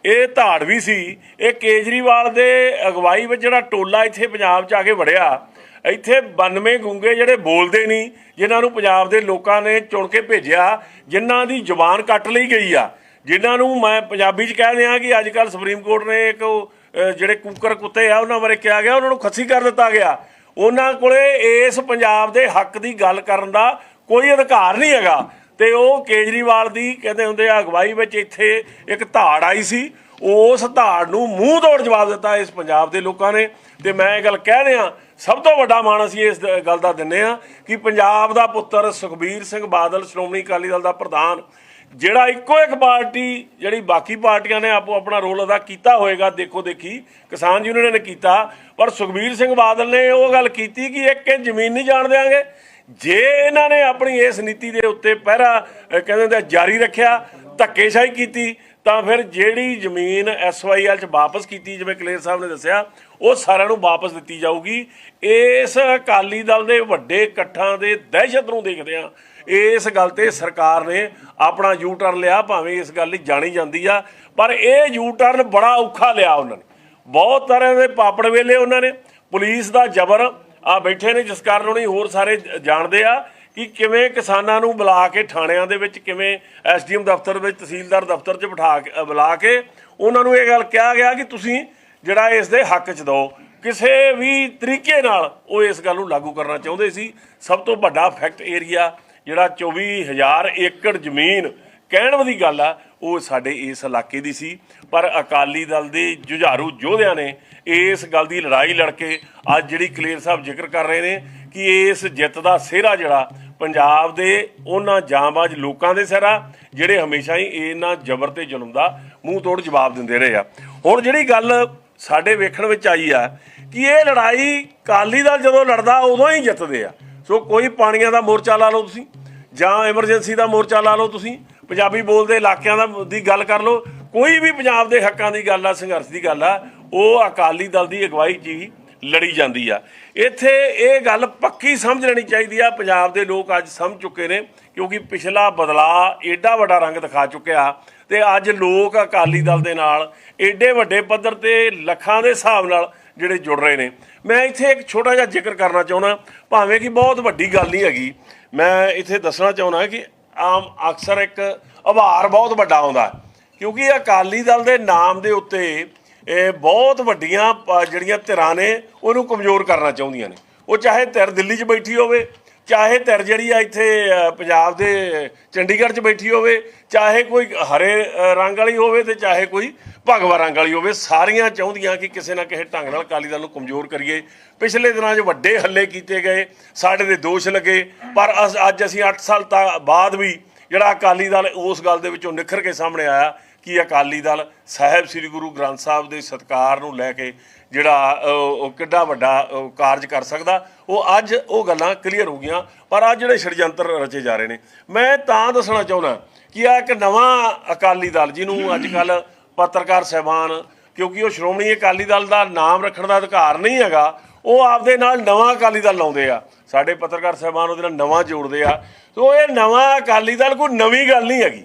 ਇਹ ਧਾੜਵੀ ਸੀ, ਇਹ ਕੇਜਰੀਵਾਲ ਦੇ ਅਗਵਾਈ ਵਿੱਚ ਜਿਹੜਾ ਟੋਲਾ ਇੱਥੇ ਪੰਜਾਬ 'ਚ ਆ ਕੇ ਵੜਿਆ, ਇੱਥੇ 92 ਗੁੰਗੇ ਜਿਹੜੇ ਬੋਲਦੇ ਨਹੀਂ, ਜਿਨ੍ਹਾਂ ਨੂੰ ਪੰਜਾਬ ਦੇ ਲੋਕਾਂ ਨੇ ਚੁਣ ਕੇ ਭੇਜਿਆ, ਜਿਨ੍ਹਾਂ ਦੀ ਜ਼ੁਬਾਨ ਕੱਟ ਲਈ ਗਈ ਆ। ਜਿਨ੍ਹਾਂ ਨੂੰ ਮੈਂ ਪੰਜਾਬੀ 'ਚ ਕਹਿ ਦਿਆਂ ਕਿ ਅੱਜ ਕੱਲ ਸੁਪਰੀਮ ਕੋਰਟ ਨੇ ਇੱਕ ਜਿਹੜੇ ਕੂਕਰ ਕੁੱਤੇ ਆ, ਉਹਨਾਂ ਬਾਰੇ ਕਿਹਾ ਗਿਆ, ਉਹਨਾਂ ਨੂੰ ਖੱਸੀ ਕਰ ਦਿੱਤਾ ਗਿਆ। ਉਹਨਾਂ ਕੋਲੇ ਇਸ ਪੰਜਾਬ ਦੇ ਹੱਕ ਦੀ ਗੱਲ ਕਰਨ ਦਾ ਕੋਈ ਅਧਿਕਾਰ ਨਹੀਂ ਹੈਗਾ। ਤੇ ਉਹ ਕੇਜਰੀਵਾਲ ਦੀ ਕਹਿੰਦੇ ਹੁੰਦੇ ਆ, ਅਗਵਾਈ ਵਿੱਚ ਇੱਥੇ ਇੱਕ ਧਾੜ ਆਈ ਸੀ। ਉਸ ਧਾੜ ਨੂੰ ਮੂੰਹ ਤੋੜ ਜਵਾਬ ਦਿੱਤਾ ਇਸ ਪੰਜਾਬ ਦੇ ਲੋਕਾਂ ਨੇ। ਤੇ ਮੈਂ ਇਹ ਗੱਲ ਕਹਿ ਰਿਹਾ, ਸਭ ਤੋਂ ਵੱਡਾ ਮਾਣ ਅਸੀਂ ਇਸ ਗੱਲ ਦਾ ਦਿੰਨੇ ਆ ਕਿ ਪੰਜਾਬ ਦਾ ਪੁੱਤਰ ਸੁਖਬੀਰ ਸਿੰਘ ਬਾਦਲ, ਸ਼੍ਰੋਮਣੀ ਅਕਾਲੀ ਦਲ ਦਾ ਪ੍ਰਧਾਨ, ਜਿਹੜਾ ਇੱਕੋ ਇੱਕ ਪਾਰਟੀ, ਜਿਹੜੀ ਬਾਕੀ ਪਾਰਟੀਆਂ ਨੇ ਆਪੋ ਆਪਣਾ ਰੋਲ ਅਦਾ ਕੀਤਾ ਹੋਏਗਾ, ਦੇਖੋ ਦੇਖੀ, ਕਿਸਾਨ ਯੂਨੀਅਨ ਨੇ ਕੀਤਾ। ਪਰ ਸੁਖਬੀਰ ਸਿੰਘ ਬਾਦਲ ਨੇ ਉਹ ਗੱਲ ਕੀਤੀ ਕਿ ਇੱਕ ਇੰਚ ਜ਼ਮੀਨ ਨਹੀਂ ਜਾਣ ਦੇਾਂਗੇ ਜੇ ਇਹਨਾਂ ਨੇ ਆਪਣੀ ਇਸ ਨੀਤੀ ਦੇ ਉੱਤੇ ਪਹਿਰਾ ਕਹਿੰਦੇ ਹੁੰਦੇ ਆ, ਜਾਰੀ ਰੱਖਿਆ ਧੱਕੇਸ਼ਾਹੀ ਕੀਤੀ ਤਾਂ ਫਿਰ ਜਿਹੜੀ ਜ਼ਮੀਨ ਐਸਵਾਈਐਲ ਚ ਵਾਪਸ ਕੀਤੀ ਜਿਵੇਂ ਕਲੇਰ ਸਾਹਿਬ ਨੇ ਦੱਸਿਆ ਉਹ ਸਾਰਿਆਂ ਨੂੰ ਵਾਪਸ ਦਿੱਤੀ ਜਾਊਗੀ। ਇਸ ਅਕਾਲੀ ਦਲ ਦੇ ਵੱਡੇ ਇਕੱਠਾਂ ਦੇ ਦਹਿਸ਼ਤ ਨੂੰ ਦੇਖਦੇ ਆ ਇਸ ਗੱਲ ਤੇ ਸਰਕਾਰ ਨੇ ਆਪਣਾ ਯੂ ਟਰਨ ਲਿਆ ਭਾਵੇਂ ਇਸ ਗੱਲ ਲਈ ਜਾਣੀ ਜਾਂਦੀ ਆ ਪਰ ਇਹ ਯੂ ਟਰਨ ਬੜਾ ਔਖਾ ਲਿਆ ਉਹਨਾਂ ਨੇ। ਬਹੁਤ ਤਰ੍ਹਾਂ ਦੇ ਪਾਪੜ ਵੇਲੇ ਉਹਨਾਂ ਨੇ। ਪੁਲਿਸ ਦਾ ਜ਼ਬਰ ਆ ਬੈਠੇ ਨੇ, ਜਿਸ ਕਾਰਨ ਉਹਨੇ ਹੋਰ ਸਾਰੇ ਜਾਣਦੇ ਆ ਕਿ ਕਿਵੇਂ ਕਿਸਾਨਾਂ ਨੂੰ ਬੁਲਾ ਕੇ ਥਾਣਿਆਂ ਦੇ ਵਿੱਚ, ਕਿਵੇਂ ਐਸਡੀਐਮ ਦਫ਼ਤਰ ਵਿੱਚ, ਤਹਿਸੀਲਦਾਰ ਦਫ਼ਤਰ 'ਚ ਬਿਠਾ ਕੇ ਬੁਲਾ ਕੇ ਉਹਨਾਂ ਨੂੰ ਇਹ ਗੱਲ ਕਿਹਾ ਗਿਆ ਕਿ ਤੁਸੀਂ ਜਿਹੜਾ ਇਸ ਦੇ ਹੱਕ 'ਚ ਦਿਓ ਕਿਸੇ ਵੀ ਤਰੀਕੇ ਨਾਲ ਉਹ ਇਸ ਗੱਲ ਨੂੰ ਲਾਗੂ ਕਰਨਾ ਚਾਹੁੰਦੇ ਸੀ। ਸਭ ਤੋਂ ਵੱਡਾ ਫੈਕਟ ਏਰੀਆ ਜਿਹੜਾ 24000 ਏਕੜ ਜ਼ਮੀਨ ਕਹਿਣ ਵਾਲੀ ਗੱਲ ਆ, ਉਹ ਸਾਡੇ ਇਸ ਇਲਾਕੇ ਦੀ ਸੀ, ਪਰ ਅਕਾਲੀ ਦਲ ਦੇ ਜੁਝਾਰੂ ਯੋਧਿਆਂ ਨੇ ਇਸ ਗੱਲ ਦੀ ਲੜਾਈ ਲੜ ਕੇ ਅੱਜ ਜਿਹੜੀ ਕਲੇਰ ਸਾਹਿਬ ਜ਼ਿਕਰ ਕਰ ਰਹੇ ਨੇ ਕਿ ਇਸ ਜਿੱਤ ਦਾ ਸਿਹਰਾ ਜਿਹੜਾ ਪੰਜਾਬ ਦੇ ਉਹਨਾਂ ਜਾਂਬਾਜ਼ ਲੋਕਾਂ ਦੇ ਸਿਹਰਾ, ਜਿਹੜੇ ਹਮੇਸ਼ਾ ਹੀ ਇਹਨਾਂ ਜ਼ਬਰ ਤੇ ਜ਼ੁਲਮ ਦਾ ਮੂੰਹ ਤੋੜ ਜਵਾਬ ਦਿੰਦੇ ਰਹੇ ਆ। ਹੁਣ ਜਿਹੜੀ ਗੱਲ ਸਾਡੇ ਵੇਖਣ ਵਿੱਚ ਆਈ ਆ ਕਿ ਇਹ ਲੜਾਈ ਅਕਾਲੀ ਦਲ ਜਦੋਂ ਲੜਦਾ ਉਦੋਂ ਹੀ ਜਿੱਤਦੇ ਆ। ਸੋ ਕੋਈ ਪਾਣੀਆਂ ਦਾ ਮੋਰਚਾ ਲਾ ਲਓ ਤੁਸੀਂ, ਜਾਂ ਐਮਰਜੈਂਸੀ ਦਾ ਮੋਰਚਾ ਲਾ ਲਓ ਤੁਸੀਂ ਪੰਜਾਬੀ ਬੋਲਦੇ ਇਲਾਕਿਆਂ ਦਾ ਦੀ ਗੱਲ ਕਰ ਲਓ, ਕੋਈ ਵੀ ਪੰਜਾਬ ਦੇ ਹੱਕਾਂ ਦੀ ਗੱਲ ਆ, ਸੰਘਰਸ਼ ਦੀ ਗੱਲ ਆ, ਉਹ ਅਕਾਲੀ ਦਲ ਦੀ ਅਗਵਾਈ 'ਚ ਹੀ ਲੜੀ ਜਾਂਦੀ ਆ। ਇੱਥੇ ਇਹ ਗੱਲ ਪੱਕੀ ਸਮਝ ਲੈਣੀ ਚਾਹੀਦੀ ਆ, ਪੰਜਾਬ ਦੇ ਲੋਕ ਅੱਜ ਸਮਝ ਚੁੱਕੇ ਨੇ, ਕਿਉਂਕਿ ਪਿਛਲਾ ਬਦਲਾਅ ਏਡਾ ਵੱਡਾ ਰੰਗ ਦਿਖਾ ਚੁੱਕਿਆ ਤੇ ਅੱਜ ਲੋਕ ਅਕਾਲੀ ਦਲ ਦੇ ਨਾਲ ਏਡੇ ਵੱਡੇ ਪੱਧਰ ਤੇ ਲੱਖਾਂ ਦੇ ਹਿਸਾਬ ਨਾਲ ਜਿਹੜੇ ਜੁੜ ਰਹੇ ਨੇ। ਮੈਂ ਇੱਥੇ ਇੱਕ ਛੋਟਾ ਜਿਹਾ ਜ਼ਿਕਰ ਕਰਨਾ ਚਾਹੁੰਦਾ, ਭਾਵੇਂ ਕਿ ਬਹੁਤ ਵੱਡੀ ਗੱਲ ਨਹੀਂ ਹੈਗੀ, ਮੈਂ ਇੱਥੇ ਦੱਸਣਾ ਚਾਹੁੰਦਾ ਕਿ ਆਮ ਅਕਸਰ ਇੱਕ ਆਭਾਰ ਬਹੁਤ ਵੱਡਾ ਆਉਂਦਾ ਕਿਉਂਕਿ ਅਕਾਲੀ ਦਲ ਦੇ ਨਾਮ ਦੇ ਉੱਤੇ ਇਹ ਬਹੁਤ ਵੱਡੀਆਂ ਜਿਹੜੀਆਂ ਧਿਰਾਂ ਨੇ, ਉਹਨੂੰ ਕਮਜ਼ੋਰ ਕਰਨਾ ਚਾਹੁੰਦੀਆਂ ਨੇ। ਉਹ ਚਾਹੇ ਧਿਰ ਦਿੱਲੀ 'ਚ ਬੈਠੀ ਹੋਵੇ ਚਾਹੇ ਧਿਰ ਜਿਹੜੀ ਆ ਇੱਥੇ ਪੰਜਾਬ ਦੇ ਚੰਡੀਗੜ੍ਹ 'ਚ ਬੈਠੀ ਹੋਵੇ, ਚਾਹੇ ਕੋਈ ਹਰੇ ਰੰਗ ਵਾਲੀ ਹੋਵੇ ਤੇ ਚਾਹੇ ਕੋਈ ਭਗਵਾ ਰੰਗ ਵਾਲੀ ਹੋਵੇ, ਸਾਰੀਆਂ ਚਾਹੁੰਦੀਆਂ ਕਿ ਕਿਸੇ ਨਾ ਕਿਸੇ ਢੰਗ ਨਾਲ ਅਕਾਲੀ ਦਲ ਨੂੰ ਕਮਜ਼ੋਰ ਕਰੀਏ। ਪਿਛਲੇ ਦਿਨਾਂ 'ਚ ਵੱਡੇ ਹੱਲੇ ਕੀਤੇ ਗਏ, ਸਾਡੇ ਦੇ ਦੋਸ਼ ਲੱਗੇ, ਪਰ ਅੱਜ ਅਸੀਂ 8 ਸਾਲ ਤਾ ਬਾਅਦ ਵੀ ਜਿਹੜਾ ਅਕਾਲੀ ਦਲ ਉਸ ਗੱਲ ਦੇ ਵਿੱਚੋਂ ਨਿਖਰ ਕੇ ਸਾਹਮਣੇ ਆਇਆ ਕਿ ਅਕਾਲੀ ਦਲ ਸਾਹਿਬ ਸ੍ਰੀ ਗੁਰੂ ਗ੍ਰੰਥ ਸਾਹਿਬ ਦੇ ਸਤਕਾਰ ਨੂੰ ਲੈ ਕੇ ਜਿਹੜਾ ਉਹ ਕਿੱਡਾ ਵੱਡਾ ਕਾਰਜ ਕਰ ਸਕਦਾ, ਉਹ ਅੱਜ ਉਹ ਗੱਲਾਂ ਕਲੀਅਰ ਹੋ ਗਈਆਂ, ਪਰ ਅੱਜ ਜਿਹੜੇ ષਡਯੰਤਰ ਰਚੇ ਜਾ ਰਹੇ ਨੇ, ਮੈਂ ਤਾਂ ਦੱਸਣਾ ਚਾਹੁੰਦਾ ਕਿ ਆ ਇੱਕ ਨਵਾਂ ਅਕਾਲੀ ਦਲ, ਜਿਹਨੂੰ ਅੱਜ ਕੱਲ ਪੱਤਰਕਾਰ ਸਹਿਬਾਨ, ਕਿਉਂਕਿ ਉਹ ਸ਼੍ਰੋਮਣੀ ਅਕਾਲੀ ਦਲ ਦਾ ਨਾਮ ਰੱਖਣ ਦਾ ਅਧਿਕਾਰ ਨਹੀਂ ਹੈਗਾ, ਉਹ ਆਪਦੇ ਨਾਲ ਨਵਾਂ ਅਕਾਲੀ ਦਲ ਲਾਉਂਦੇ ਆ। ਸਾਡੇ ਪੱਤਰਕਾਰ ਸਹਿਬਾਨ ਉਹਦੇ ਨਾਲ ਨਵਾਂ ਜੋੜਦੇ ਆ। ਸੋ ਇਹ ਨਵਾਂ ਅਕਾਲੀ ਦਲ ਕੋਈ ਨਵੀਂ ਗੱਲ ਨਹੀਂ ਹੈਗੀ।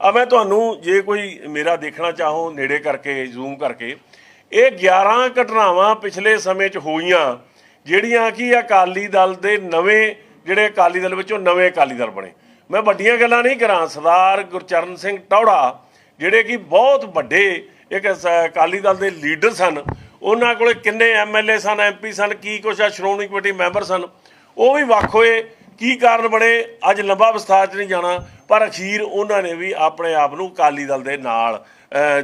ਆ ਮੈਂ ਤੁਹਾਨੂੰ ਜੇ ਕੋਈ ਮੇਰਾ ਦੇਖਣਾ ਚਾਹੋ, ਨੇੜੇ ਕਰਕੇ ਜ਼ੂਮ ਕਰਕੇ ਇਹ 11 ਘਟਨਾਵਾਂ ਪਿਛਲੇ ਸਮੇਂ 'ਚ ਹੋਈਆਂ, ਜਿਹੜੀਆਂ ਕਿ ਅਕਾਲੀ ਦਲ ਦੇ ਨਵੇਂ, ਜਿਹੜੇ ਅਕਾਲੀ ਦਲ ਵਿੱਚੋਂ ਨਵੇਂ ਅਕਾਲੀ ਦਲ ਬਣੇ। ਮੈਂ ਵੱਡੀਆਂ ਗੱਲਾਂ ਨਹੀਂ ਕਰਾਂ, ਸਰਦਾਰ ਗੁਰਚਰਨ ਸਿੰਘ ਟੌੜਾ, ਜਿਹੜੇ ਕਿ ਬਹੁਤ ਵੱਡੇ ਇੱਕ ਅਕਾਲੀ ਦਲ ਦੇ ਲੀਡਰ ਸਨ, ਉਹਨਾਂ ਕੋਲੇ ਕਿੰਨੇ ਐਮਐਲਏ ਸਨ ਐਮਪੀ ਸਨ, ਕੀ ਕੁਛ ਆ, ਸ਼੍ਰੋਮਣੀ ਕਮੇਟੀ ਮੈਂਬਰ ਸਨ, ਉਹ ਵੀ ਵੱਖ ਹੋਏ, ਕੀ ਕਾਰਨ ਬਣੇ, ਅੱਜ ਲੰਬਾ ਵਿਸਥਾਰ 'ਚ ਨਹੀਂ ਜਾਣਾ, ਪਰ ਅਖੀਰ ਉਹਨਾਂ ਨੇ ਵੀ ਆਪਣੇ ਆਪ ਨੂੰ ਅਕਾਲੀ ਦਲ ਦੇ ਨਾਲ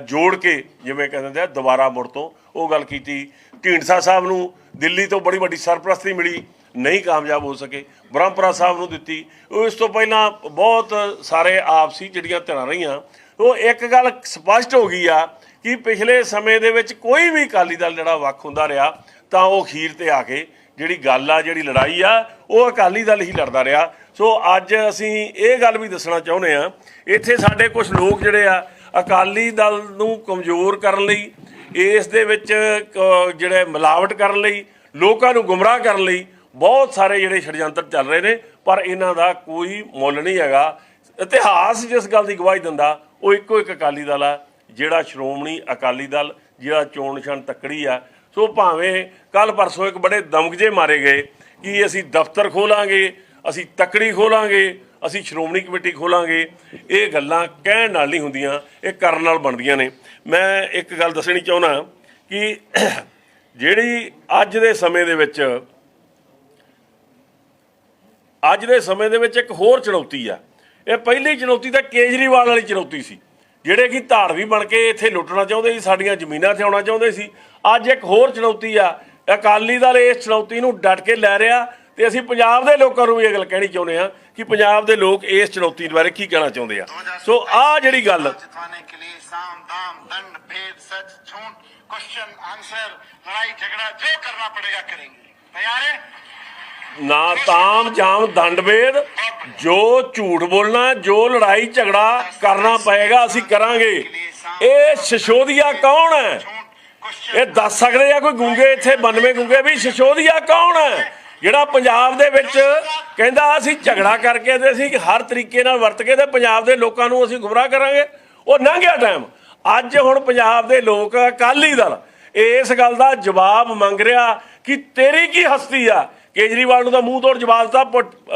ਜੋੜ ਕੇ, ਜਿਵੇਂ ਕਹਿੰਦੇ ਆ, ਦੁਬਾਰਾ ਮੁੜ ਤੋਂ ਉਹ ਗੱਲ ਕੀਤੀ। ਢੀਂਡਸਾ ਸਾਹਿਬ ਨੂੰ ਦਿੱਲੀ ਤੋਂ ਬੜੀ ਵੱਡੀ ਸਰਪ੍ਰਸਤੀ ਮਿਲੀ, ਨਹੀਂ ਕਾਮਯਾਬ ਹੋ ਸਕੇ। ਬ੍ਰਹਮਪੁਰਾ ਸਾਹਿਬ ਨੂੰ ਦਿੱਤੀ। ਉਹ ਇਸ ਤੋਂ ਪਹਿਲਾਂ ਬਹੁਤ ਸਾਰੇ ਆਪਸੀ ਜਿਹੜੀਆਂ ਧਿਰਾਂ ਰਹੀਆਂ, ਉਹ ਇੱਕ ਗੱਲ ਸਪਸ਼ਟ ਹੋ ਗਈ ਆ ਕਿ ਪਿਛਲੇ ਸਮੇਂ ਦੇ ਵਿੱਚ ਕੋਈ ਵੀ ਅਕਾਲੀ ਦਲ ਜਿਹੜਾ ਵੱਖ ਹੁੰਦਾ ਰਿਹਾ, ਤਾਂ ਉਹ ਅਖੀਰ ਤੇ ਆ ਕੇ ਜਿਹੜੀ ਗੱਲ ਆ, ਜਿਹੜੀ ਲੜਾਈ ਆ, ਉਹ ਅਕਾਲੀ ਦਲ ਹੀ ਲੜਦਾ ਰਿਹਾ। ਸੋ ਅੱਜ ਅਸੀਂ ਇਹ ਗੱਲ ਵੀ ਦੱਸਣਾ ਚਾਹੁੰਦੇ ਆ ਇੱਥੇ ਸਾਡੇ ਕੁਝ ਲੋਕ ਜਿਹੜੇ ਆ ਅਕਾਲੀ ਦਲ ਨੂੰ ਕਮਜ਼ੋਰ ਕਰਨ ਲਈ, ਇਸ ਦੇ ਵਿੱਚ, ਕ- ਜਿਹੜੇ ਮਿਲਾਵਟ ਕਰਨ ਲਈ, ਲੋਕਾਂ ਨੂੰ ਗੁੰਮਰਾਹ ਕਰਨ ਲਈ ਬਹੁਤ ਸਾਰੇ ਜਿਹੜੇ ષਡਯੰਤਰ ਚੱਲ ਰਹੇ ਨੇ, ਪਰ ਇਹਨਾਂ ਦਾ ਕੋਈ ਮੁੱਲ ਨਹੀਂ ਹੈਗਾ। ਇਤਿਹਾਸ ਜਿਸ ਗੱਲ ਦੀ ਗਵਾਹੀ ਦਿੰਦਾ, ਉਹ ਇੱਕੋ ਇੱਕ ਅਕਾਲੀ ਦਲ ਆ, ਜਿਹੜਾ ਸ਼੍ਰੋਮਣੀ ਅਕਾਲੀ ਦਲ, ਜਿਹੜਾ ਚੋਣ ਨਿਸ਼ਾਨ ਤੱਕੜੀ ਆ। ਸੋ ਭਾਵੇਂ ਕੱਲ ਪਰਸੋਂ ਇੱਕ ਬੜੇ ਦਮਗਜੇ ਮਾਰੇ ਗਏ ਕਿ ਅਸੀਂ ਦਫ਼ਤਰ ਖੋਲਾਂਗੇ, ਅਸੀਂ ਤੱਕੜੀ ਖੋਲਾਂਗੇ ਅਸੀਂ ਸ਼੍ਰੋਮਣੀ ਕਮੇਟੀ ਖੋਲਾਂਗੇ। ਇਹ ਗੱਲਾਂ ਕਹਿਣ ਨਾਲ ਨਹੀਂ ਹੁੰਦੀਆਂ, ਇਹ ਕਰਨ ਨਾਲ ਬਣਦੀਆਂ ਨੇ। ਮੈਂ ਇੱਕ ਗੱਲ ਦੱਸਣੀ ਚਾਹੁੰਦਾ ਕਿ ਜਿਹੜੀ ਅੱਜ ਦੇ ਸਮੇਂ ਦੇ ਵਿੱਚ, ਅੱਜ ਦੇ ਸਮੇਂ ਦੇ ਵਿੱਚ ਇੱਕ ਹੋਰ ਚੁਣੌਤੀ ਆ। ਇਹ ਪਹਿਲੀ ਚੁਣੌਤੀ ਤਾਂ ਕੇਜਰੀਵਾਲ ਵਾਲੀ ਚੁਣੌਤੀ ਸੀ, ਜਿਹੜੇ ਕਿ ਧਾੜਵੀ ਬਣ ਕੇ ਇੱਥੇ ਲੁੱਟਣਾ ਚਾਹੁੰਦੇ ਸੀ, ਸਾਡੀਆਂ ਜ਼ਮੀਨਾਂ ਤੇ ਆਉਣਾ ਚਾਹੁੰਦੇ ਸੀ। ਅੱਜ ਇੱਕ ਹੋਰ ਚੁਣੌਤੀ ਆ। ਅਕਾਲੀ ਦਲ ਇਸ ਚੁਣੌਤੀ ਨੂੰ ਡਟ ਕੇ ਲੈ ਰਿਹਾ। ਤੇ ਅਸੀਂ ਪੰਜਾਬ ਦੇ ਲੋਕਾਂ ਨੂੰ ਵੀ ਇਹ ਗੱਲ ਕਹਿਣੀ ਚਾਹੁੰਦੇ ਆ ਕਿ ਪੰਜਾਬ ਦੇ ਲੋਕ ਇਸ ਚੁਣੌਤੀ ਬਾਰੇ ਕੀ ਕਹਿਣਾ ਚਾਹੁੰਦੇ ਆ। ਸੋ ਆਹ ਜਿਹੜੀ ਗੱਲ ਨਾ ਤਾਮ ਜਾਮ ਦੰਡ ਦੰਡਵੇਦ ਜੋ ਝੂਠ ਬੋਲਣਾ ਜੋ ਲੜਾਈ ਝਗੜਾ ਕਰਨਾ ਪਏਗਾ ਅਸੀਂ ਕਰਾਂਗੇ। ਇਹ ਸ਼ਸ਼ੋਦੀਆ ਕੌਣ ਹੈ? ਇਹ ਦੱਸ ਸਕਦੇ ਆ ਕੋਈ ਗੁੰਗੇ ਇੱਥੇ 92 ਗੁੰਗੇ ਵੀ ਸ਼ਸ਼ੋਦੀਆ ਕੌਣ ਹੈ? ਜਿਹੜਾ ਪੰਜਾਬ ਦੇ ਵਿੱਚ ਕਹਿੰਦਾ ਅਸੀਂ ਝਗੜਾ ਕਰਕੇ ਤੇ ਅਸੀਂ ਹਰ ਤਰੀਕੇ ਨਾਲ ਵਰਤ ਕੇ ਤੇ ਪੰਜਾਬ ਦੇ ਲੋਕਾਂ ਨੂੰ ਅਸੀਂ ਗੁੰਮਰਾਹ ਕਰਾਂਗੇ, ਉਹ ਲੰਘ ਗਿਆ ਟਾਈਮ ਅੱਜ ਹੁਣ ਪੰਜਾਬ ਦੇ ਲੋਕ ਅਕਾਲੀ ਦਲ, ਇਸ ਗੱਲ ਦਾ ਜਵਾਬ ਮੰਗ ਰਿਹਾ ਕਿ ਤੇਰੀ ਕੀ ਹਸਤੀ ਆ? ਕੇਜਰੀਵਾਲ ਨੂੰ ਤਾਂ ਮੂੰਹ ਤੋੜ ਜਵਾਬ ਦਿੱਤਾ,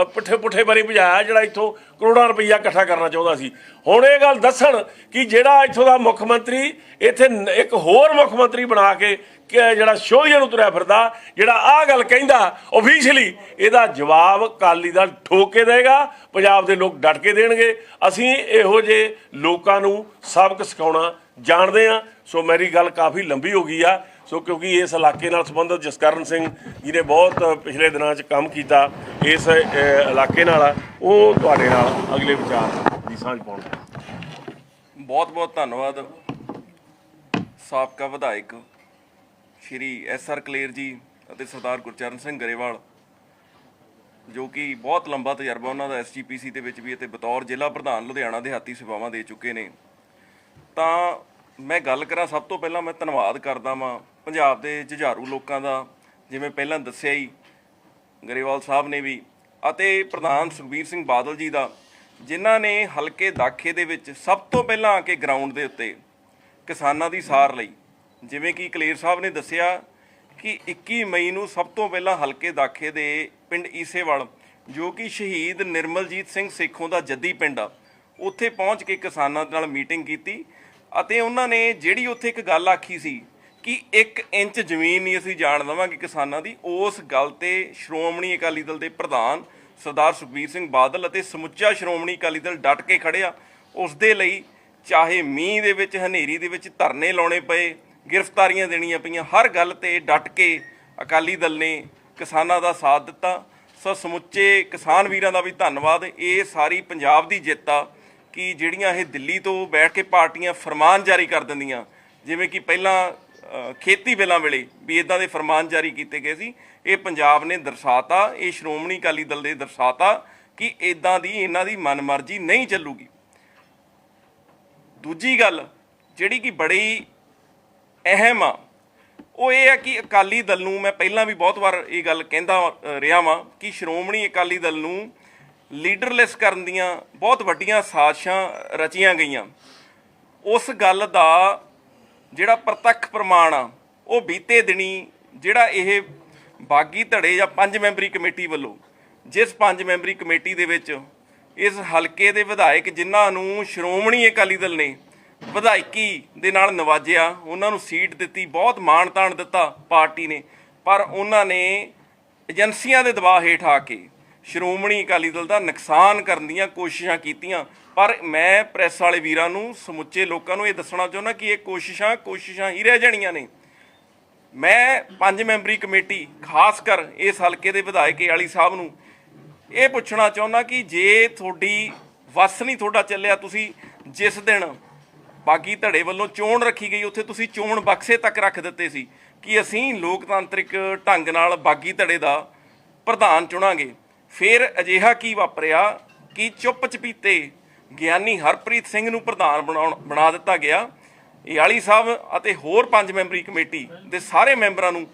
ਪੁੱਠੇ ਪੁੱਠੇ ਬਰੀ ਭਜਾਇਆ ਜਿਹੜਾ ਇੱਥੋਂ ਕਰੋੜਾਂ ਰੁਪਈਆ ਇਕੱਠਾ ਕਰਨਾ ਚਾਹੁੰਦਾ ਸੀ। ਹੁਣ ਇਹ ਗੱਲ ਦੱਸਣ ਕਿ ਜਿਹੜਾ ਇੱਥੋਂ ਦਾ ਮੁੱਖ ਮੰਤਰੀ, ਇੱਥੇ ਇੱਕ ਹੋਰ ਮੁੱਖ ਮੰਤਰੀ ਬਣਾ ਕੇ ਜਿਹੜਾ ਸ਼ੋਹੀਆ ਨੂੰ ਤੁਰਿਆ ਫਿਰਦਾ, ਜਿਹੜਾ ਆਹ ਗੱਲ ਕਹਿੰਦਾ ਓਫੀਸ਼ੀਅਲੀ ਇਹਦਾ ਜਵਾਬ ਕਾਲੀ ਦਾ ਠੋਕ ਕੇ ਦੇਗਾ ਪੰਜਾਬ ਦੇ ਲੋਕ ਡਟ ਕੇ ਦੇਣਗੇ। ਅਸੀਂ ਇਹੋ ਜਿਹੇ ਲੋਕਾਂ ਨੂੰ ਸਬਕ ਸਿਖਾਉਣਾ ਜਾਣਦੇ ਆ ਸੋ ਮੇਰੀ ਗੱਲ ਕਾਫੀ ਲੰਬੀ ਹੋ ਗਈ ਆ। ਸੋ ਕਿਉਂਕਿ ਇਸ ਇਲਾਕੇ ਨਾਲ ਸੰਬੰਧਿਤ ਜਸਕਰਨ ਸਿੰਘ ਜੀ ਨੇ ਬਹੁਤ ਪਿਛਲੇ ਦਿਨਾਂ 'ਚ ਕੰਮ ਕੀਤਾ ਇਸ ਇਲਾਕੇ ਨਾਲ। ਉਹ ਤੁਹਾਡੇ ਨਾਲ ਅਗਲੇ ਵਿਚਾਰ ਦੀ ਸਾਂਝ ਪਾਉਣਗੇ ਬਹੁਤ ਬਹੁਤ ਧੰਨਵਾਦ। ਸਾਬਕਾ ਵਿਧਾਇਕ ਸ਼੍ਰੀ ਐਸ ਆਰ ਕਲੇਰ ਜੀ ਅਤੇ ਸਰਦਾਰ ਗੁਰਚਰਨ ਸਿੰਘ ਗਰੇਵਾਲ, ਜੋ ਕਿ ਬਹੁਤ ਲੰਬਾ ਤਜਰਬਾ ਉਹਨਾਂ ਦਾ ਐਸਜੀਪੀਸੀ ਦੇ ਵਿੱਚ ਵੀ ਅਤੇ ਬਤੌਰ ਜ਼ਿਲ੍ਹਾ ਪ੍ਰਧਾਨ ਲੁਧਿਆਣਾ ਦਿਹਾਤੀ ਸੇਵਾਵਾਂ ਦੇ ਚੁੱਕੇ ਨੇ। ਤਾਂ ਮੈਂ ਗੱਲ ਕਰਾਂ, ਸਭ ਤੋਂ ਪਹਿਲਾਂ ਮੈਂ ਧੰਨਵਾਦ ਕਰਦਾ ਵਾਂ ਪੰਜਾਬ ਦੇ ਜੁਝਾਰੂ ਲੋਕਾਂ ਦਾ, ਜਿਵੇਂ ਪਹਿਲਾਂ ਦੱਸਿਆ ਹੀ ਗਰੇਵਾਲ ਸਾਹਿਬ ਨੇ ਵੀ ਅਤੇ ਪ੍ਰਧਾਨ ਸੁਖਬੀਰ ਸਿੰਘ ਬਾਦਲ ਜੀ ਦਾ, ਜਿਨ੍ਹਾਂ ਨੇ ਹਲਕੇ ਦਾਖੇ ਦੇ ਵਿੱਚ ਸਭ ਤੋਂ ਪਹਿਲਾਂ ਆ ਕੇ ਗਰਾਊਂਡ ਦੇ ਉੱਤੇ ਕਿਸਾਨਾਂ ਦੀ ਸਾਰ ਲਈ ਜਿਵੇਂ ਕਿ ਕਲੇਰ ਸਾਹਿਬ ਨੇ ਦੱਸਿਆ ਕਿ 21 ਮਈ ਨੂੰ ਸਭ ਤੋਂ ਪਹਿਲਾਂ ਹਲਕੇ ਦਾਖੇ ਦੇ ਪਿੰਡ ਈਸੇਵਾਲ, ਜੋ ਕਿ ਸ਼ਹੀਦ ਨਿਰਮਲਜੀਤ ਸਿੰਘ ਸੇਖੋਂ ਦਾ ਜੱਦੀ ਪਿੰਡ ਆ, ਉੱਥੇ ਪਹੁੰਚ ਕੇ ਕਿਸਾਨਾਂ ਨਾਲ ਮੀਟਿੰਗ ਕੀਤੀ ਅਤੇ ਉਹਨਾਂ ਨੇ ਜਿਹੜੀ ਉੱਥੇ ਇੱਕ ਗੱਲ ਆਖੀ ਸੀ ਕਿ 1 ਇੰਚ ਜ਼ਮੀਨ ਨਹੀਂ ਅਸੀਂ ਜਾਣ ਦੇਵਾਂਗੇ ਕਿਸਾਨਾਂ ਦੀ, ਉਸ ਗੱਲ ਤੇ ਸ਼੍ਰੋਮਣੀ ਅਕਾਲੀ ਦਲ ਦੇ ਪ੍ਰਧਾਨ ਸਰਦਾਰ ਸੁਖਬੀਰ ਸਿੰਘ ਬਾਦਲ ਅਤੇ ਸਮੁੱਚਾ ਸ਼੍ਰੋਮਣੀ ਅਕਾਲੀ ਦਲ ਡਟ ਕੇ ਖੜਿਆ ਉਸ ਦੇ ਲਈ ਚਾਹੇ ਮੀਂਹ ਦੇ ਵਿੱਚ, ਹਨੇਰੀ ਦੇ ਵਿੱਚ ਧਰਨੇ ਲਾਉਣੇ ਪਏ ਗ੍ਰਿਫਤਾਰੀਆਂ ਦੇਣੀਆਂ ਪਈਆਂ। ਹਰ ਗੱਲ ਤੇ ਡਟ ਕੇ ਅਕਾਲੀ ਦਲ ਨੇ ਕਿਸਾਨਾਂ ਦਾ ਸਾਥ ਦਿੱਤਾ। ਸੋ ਸਮੁੱਚੇ ਕਿਸਾਨ ਵੀਰਾਂ ਦਾ ਵੀ ਧੰਨਵਾਦ। ਇਹ ਸਾਰੀ ਪੰਜਾਬ ਦੀ ਜਿੱਤ ਆ ਕਿ ਜਿਹੜੀਆਂ ਇਹ ਦਿੱਲੀ ਤੋਂ ਬੈਠ ਕੇ ਪਾਰਟੀਆਂ ਫਰਮਾਨ ਜਾਰੀ ਕਰ ਦਿੰਦੀਆਂ। ਜਿਵੇਂ ਕਿ ਪਹਿਲਾਂ ਖੇਤੀ ਬਿੱਲਾਂ ਵੇਲੇ ਵੀ ਇਦਾਂ ਦੇ ਫਰਮਾਨ ਜਾਰੀ ਕੀਤੇ ਗਏ ਸੀ। ਇਹ ਪੰਜਾਬ ਨੇ ਦਰਸਾਤਾ, ਇਹ ਸ਼੍ਰੋਮਣੀ ਅਕਾਲੀ ਦਲ ਦੇ ਦਰਸਾਤਾ ਕਿ ਇਦਾਂ ਦੀ ਇਹਨਾਂ ਦੀ ਮਨਮਰਜ਼ੀ ਨਹੀਂ ਚੱਲੂਗੀ। ਦੂਜੀ ਗੱਲ, ਜਿਹੜੀ ਕਿ ਬੜੀ ਅਹਿਮ ਆ। ਉਹ ਇਹ ਆ ਕਿ ਅਕਾਲੀ ਦਲ ਨੂੰ ਮੈਂ ਪਹਿਲਾਂ ਵੀ ਬਹੁਤ ਵਾਰ ਇਹ ਗੱਲ ਕਹਿੰਦਾ ਰਿਹਾ ਵਾਂ ਕਿ ਸ਼੍ਰੋਮਣੀ ਅਕਾਲੀ ਦਲ ਨੂੰ ਲੀਡਰਲੈਸ ਕਰਨ ਦੀਆਂ ਬਹੁਤ ਵੱਡੀਆਂ ਸਾਜ਼ਿਸ਼ਾਂ ਰਚੀਆਂ ਗਈਆਂ। ਉਸ ਗੱਲ ਦਾ ਜਿਹੜਾ ਪ੍ਰਤੱਖ ਪ੍ਰਮਾਣ ਆ, ਉਹ ਬੀਤੇ ਦਿਨੀ ਜਿਹੜਾ ਇਹ ਬਾਗੀ ਧੜੇ ਜਾਂ ਪੰਜ ਮੈਂਬਰੀ ਕਮੇਟੀ ਵੱਲੋਂ, ਜਿਸ ਪੰਜ ਮੈਂਬਰੀ ਕਮੇਟੀ ਦੇ ਵਿੱਚ ਇਸ ਹਲਕੇ ਦੇ ਵਿਧਾਇਕ ਜਿਨ੍ਹਾਂ ਨੂੰ ਸ਼੍ਰੋਮਣੀ ਅਕਾਲੀ ਦਲ ਨੇ ਵਿਧਾਇਕੀ ਦੇ ਨਾਲ ਨਵਾਜਿਆ, ਉਹਨਾਂ ਨੂੰ ਸੀਟ ਦਿੱਤੀ, ਬਹੁਤ ਮਾਣ ਤਾਣ ਦਿੱਤਾ ਪਾਰਟੀ ਨੇ, ਪਰ ਉਹਨਾਂ ਨੇ ਏਜੰਸੀਆਂ ਦੇ ਦਬਾਅ ਹੇਠ ਆ ਕੇ ਸ਼੍ਰੋਮਣੀ ਅਕਾਲੀ ਦਲ ਦਾ ਨੁਕਸਾਨ ਕਰਨ ਦੀਆਂ ਕੋਸ਼ਿਸ਼ਾਂ ਕੀਤੀਆਂ। ਪਰ ਮੈਂ ਪ੍ਰੈਸ ਵਾਲੇ ਵੀਰਾਂ ਨੂੰ, ਸਮੁੱਚੇ ਲੋਕਾਂ ਨੂੰ ਇਹ ਦੱਸਣਾ ਚਾਹੁੰਦਾ ਕਿ ਇਹ ਕੋਸ਼ਿਸ਼ਾਂ ਕੋਸ਼ਿਸ਼ਾਂ ਹੀ ਰਹਿ ਜਾਣੀਆਂ ਨੇ। ਮੈਂ ਪੰਜ ਮੈਂਬਰੀ ਕਮੇਟੀ, ਖਾਸ ਕਰ ਇਸ ਹਲਕੇ ਦੇ ਵਿਧਾਇਕ ਵਾਲੀ ਸਾਹਿਬ ਨੂੰ ਇਹ ਪੁੱਛਣਾ ਚਾਹੁੰਦਾ ਕਿ ਜੇ ਤੁਹਾਡੀ ਵਸ ਨਹੀਂ ਤੁਹਾਡਾ ਚੱਲਿਆ, ਤੁਸੀਂ ਜਿਸ ਦਿਨ ਬਾਗੀ ਧੜੇ ਵੱਲੋਂ ਚੋਣ ਰੱਖੀ ਗਈ। ਉੱਥੇ ਤੁਸੀਂ ਚੋਣ ਬਕਸੇ ਤੱਕ ਰੱਖ ਦਿੱਤੇ ਸੀ ਕਿ ਅਸੀਂ ਲੋਕਤਾਂਤਰਿਕ ਢੰਗ ਨਾਲ ਬਾਗੀ ਧੜੇ ਦਾ ਪ੍ਰਧਾਨ ਚੁਣਾਂਗੇ। ਫਿਰ ਅਜਿਹਾ ਕੀ ਵਾਪਰਿਆ ਕਿ ਚੁੱਪ ਚਪੀਤੇ ਗਿਆਨੀ ਹਰਪ੍ਰੀਤ ਸਿੰਘ ਨੂੰ ਪ੍ਰਧਾਨ ਬਣਾਉਣ ਬਣਾ ਦਿੱਤਾ ਗਿਆ। ਯਾਲੀ ਸਾਹਿਬ ਅਤੇ ਹੋਰ ਪੰਜ ਮੈਂਬਰੀ ਕਮੇਟੀ ਦੇ ਸਾਰੇ ਮੈਂਬਰਾਂ ਨੂੰ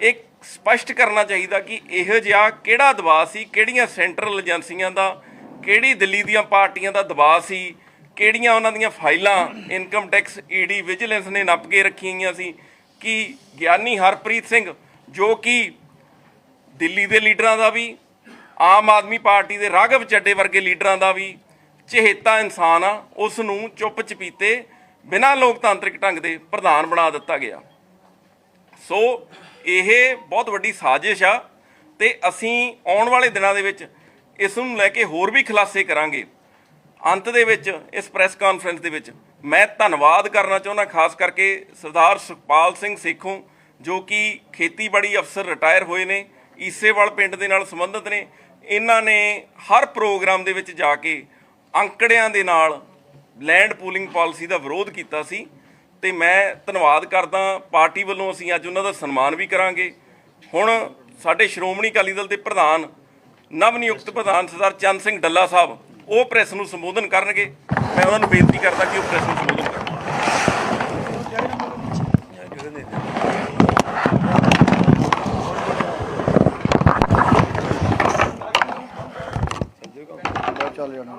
ਇੱਕ ਸਪਸ਼ਟ ਕਰਨਾ ਚਾਹੀਦਾ ਕਿ ਇਹੋ ਜਿਹਾ ਕਿਹੜਾ ਦਬਾਅ ਸੀ, ਕਿਹੜੀਆਂ ਸੈਂਟਰਲ ਏਜੰਸੀਆਂ ਦਾ, ਕਿਹੜੀ ਦਿੱਲੀ ਦੀਆਂ ਪਾਰਟੀਆਂ ਦਾ ਦਬਾਅ ਸੀ ਕਿਹੜੀਆਂ ਉਹਨਾਂ ਦੀਆਂ ਫਾਈਲਾਂ ਇਨਕਮ ਟੈਕਸ ਈਡੀ ਵਿਜੀਲੈਂਸ ਨੇ ਨੱਪ ਕੇ ਰੱਖੀਆਂ ਹੋਈਆਂ ਸੀ? ਕਿ ਗਿਆਨੀ ਹਰਪ੍ਰੀਤ ਸਿੰਘ, ਜੋ ਕਿ ਦਿੱਲੀ ਦੇ ਲੀਡਰਾਂ ਦਾ ਵੀ, ਆਮ ਆਦਮੀ ਪਾਰਟੀ ਦੇ ਰਾਘਵ ਚੱਡੇ ਵਰਗੇ ਲੀਡਰਾਂ ਦਾ ਵੀ ਚਹੇਤਾ ਇਨਸਾਨ ਆ, ਉਸ ਨੂੰ ਚੁੱਪ ਚਪੀਤੇ ਬਿਨਾਂ ਲੋਕਤਾਂਤਰਿਕ ਢੰਗ ਦੇ ਪ੍ਰਧਾਨ ਬਣਾ ਦਿੱਤਾ ਗਿਆ। ਸੋ, ਇਹ ਬਹੁਤ ਵੱਡੀ ਸਾਜ਼ਿਸ਼ ਆ ਤੇ ਅਸੀਂ ਆਉਣ ਵਾਲੇ ਦਿਨਾਂ ਦੇ ਵਿੱਚ ਇਸ ਨੂੰ ਲੈ ਕੇ ਹੋਰ ਵੀ ਖੁਲਾਸੇ ਕਰਾਂਗੇ। ਅੰਤ ਦੇ ਵਿੱਚ, ਇਸ ਪ੍ਰੈਸ ਕਾਨਫਰੰਸ ਦੇ ਵਿੱਚ ਮੈਂ ਧੰਨਵਾਦ ਕਰਨਾ ਚਾਹੁੰਦਾ, ਖਾਸ ਕਰਕੇ ਸਰਦਾਰ ਸੁਖਪਾਲ ਸਿੰਘ ਸੇਖੋਂ, ਜੋ ਕਿ ਖੇਤੀਬਾੜੀ ਅਫਸਰ ਰਿਟਾਇਰ ਹੋਏ ਨੇ, ਈਸੇਵਾਲ ਪਿੰਡ ਦੇ ਨਾਲ ਸੰਬੰਧਿਤ ਨੇ। ਇਹਨਾਂ ਨੇ ਹਰ ਪ੍ਰੋਗਰਾਮ ਦੇ ਵਿੱਚ ਜਾ ਕੇ ਅੰਕੜਿਆਂ ਦੇ ਨਾਲ ਲੈਂਡ ਪੂਲਿੰਗ ਪਾਲਿਸੀ ਦਾ ਵਿਰੋਧ ਕੀਤਾ ਸੀ ਤੇ ਮੈਂ ਧੰਨਵਾਦ ਕਰਦਾ, ਪਾਰਟੀ ਵੱਲੋਂ ਅਸੀਂ ਅੱਜ ਉਹਨਾਂ ਦਾ ਸਨਮਾਨ ਵੀ ਕਰਾਂਗੇ। ਹੁਣ ਸਾਡੇ ਸ਼੍ਰੋਮਣੀ ਅਕਾਲੀ ਦਲ ਦੇ ਪ੍ਰਧਾਨ, ਨਵ ਨਿਯੁਕਤ ਪ੍ਰਧਾਨ ਸਰਦਾਰ ਚੰਦ ਸਿੰਘ ਡੱਲਾ ਸਾਹਿਬ ਉਹ ਪ੍ਰੈਸ ਨੂੰ ਸੰਬੋਧਨ ਕਰਨਗੇ। ਮੈਂ ਉਹਨਾਂ ਨੂੰ ਬੇਨਤੀ ਕਰਦਾ ਕਿ ਉਹ ਪ੍ਰੈਸ ਨੂੰ ਸੰਬੋਧਨ ਕਰਨ। ਚੱਲ ਜਾਣਾ।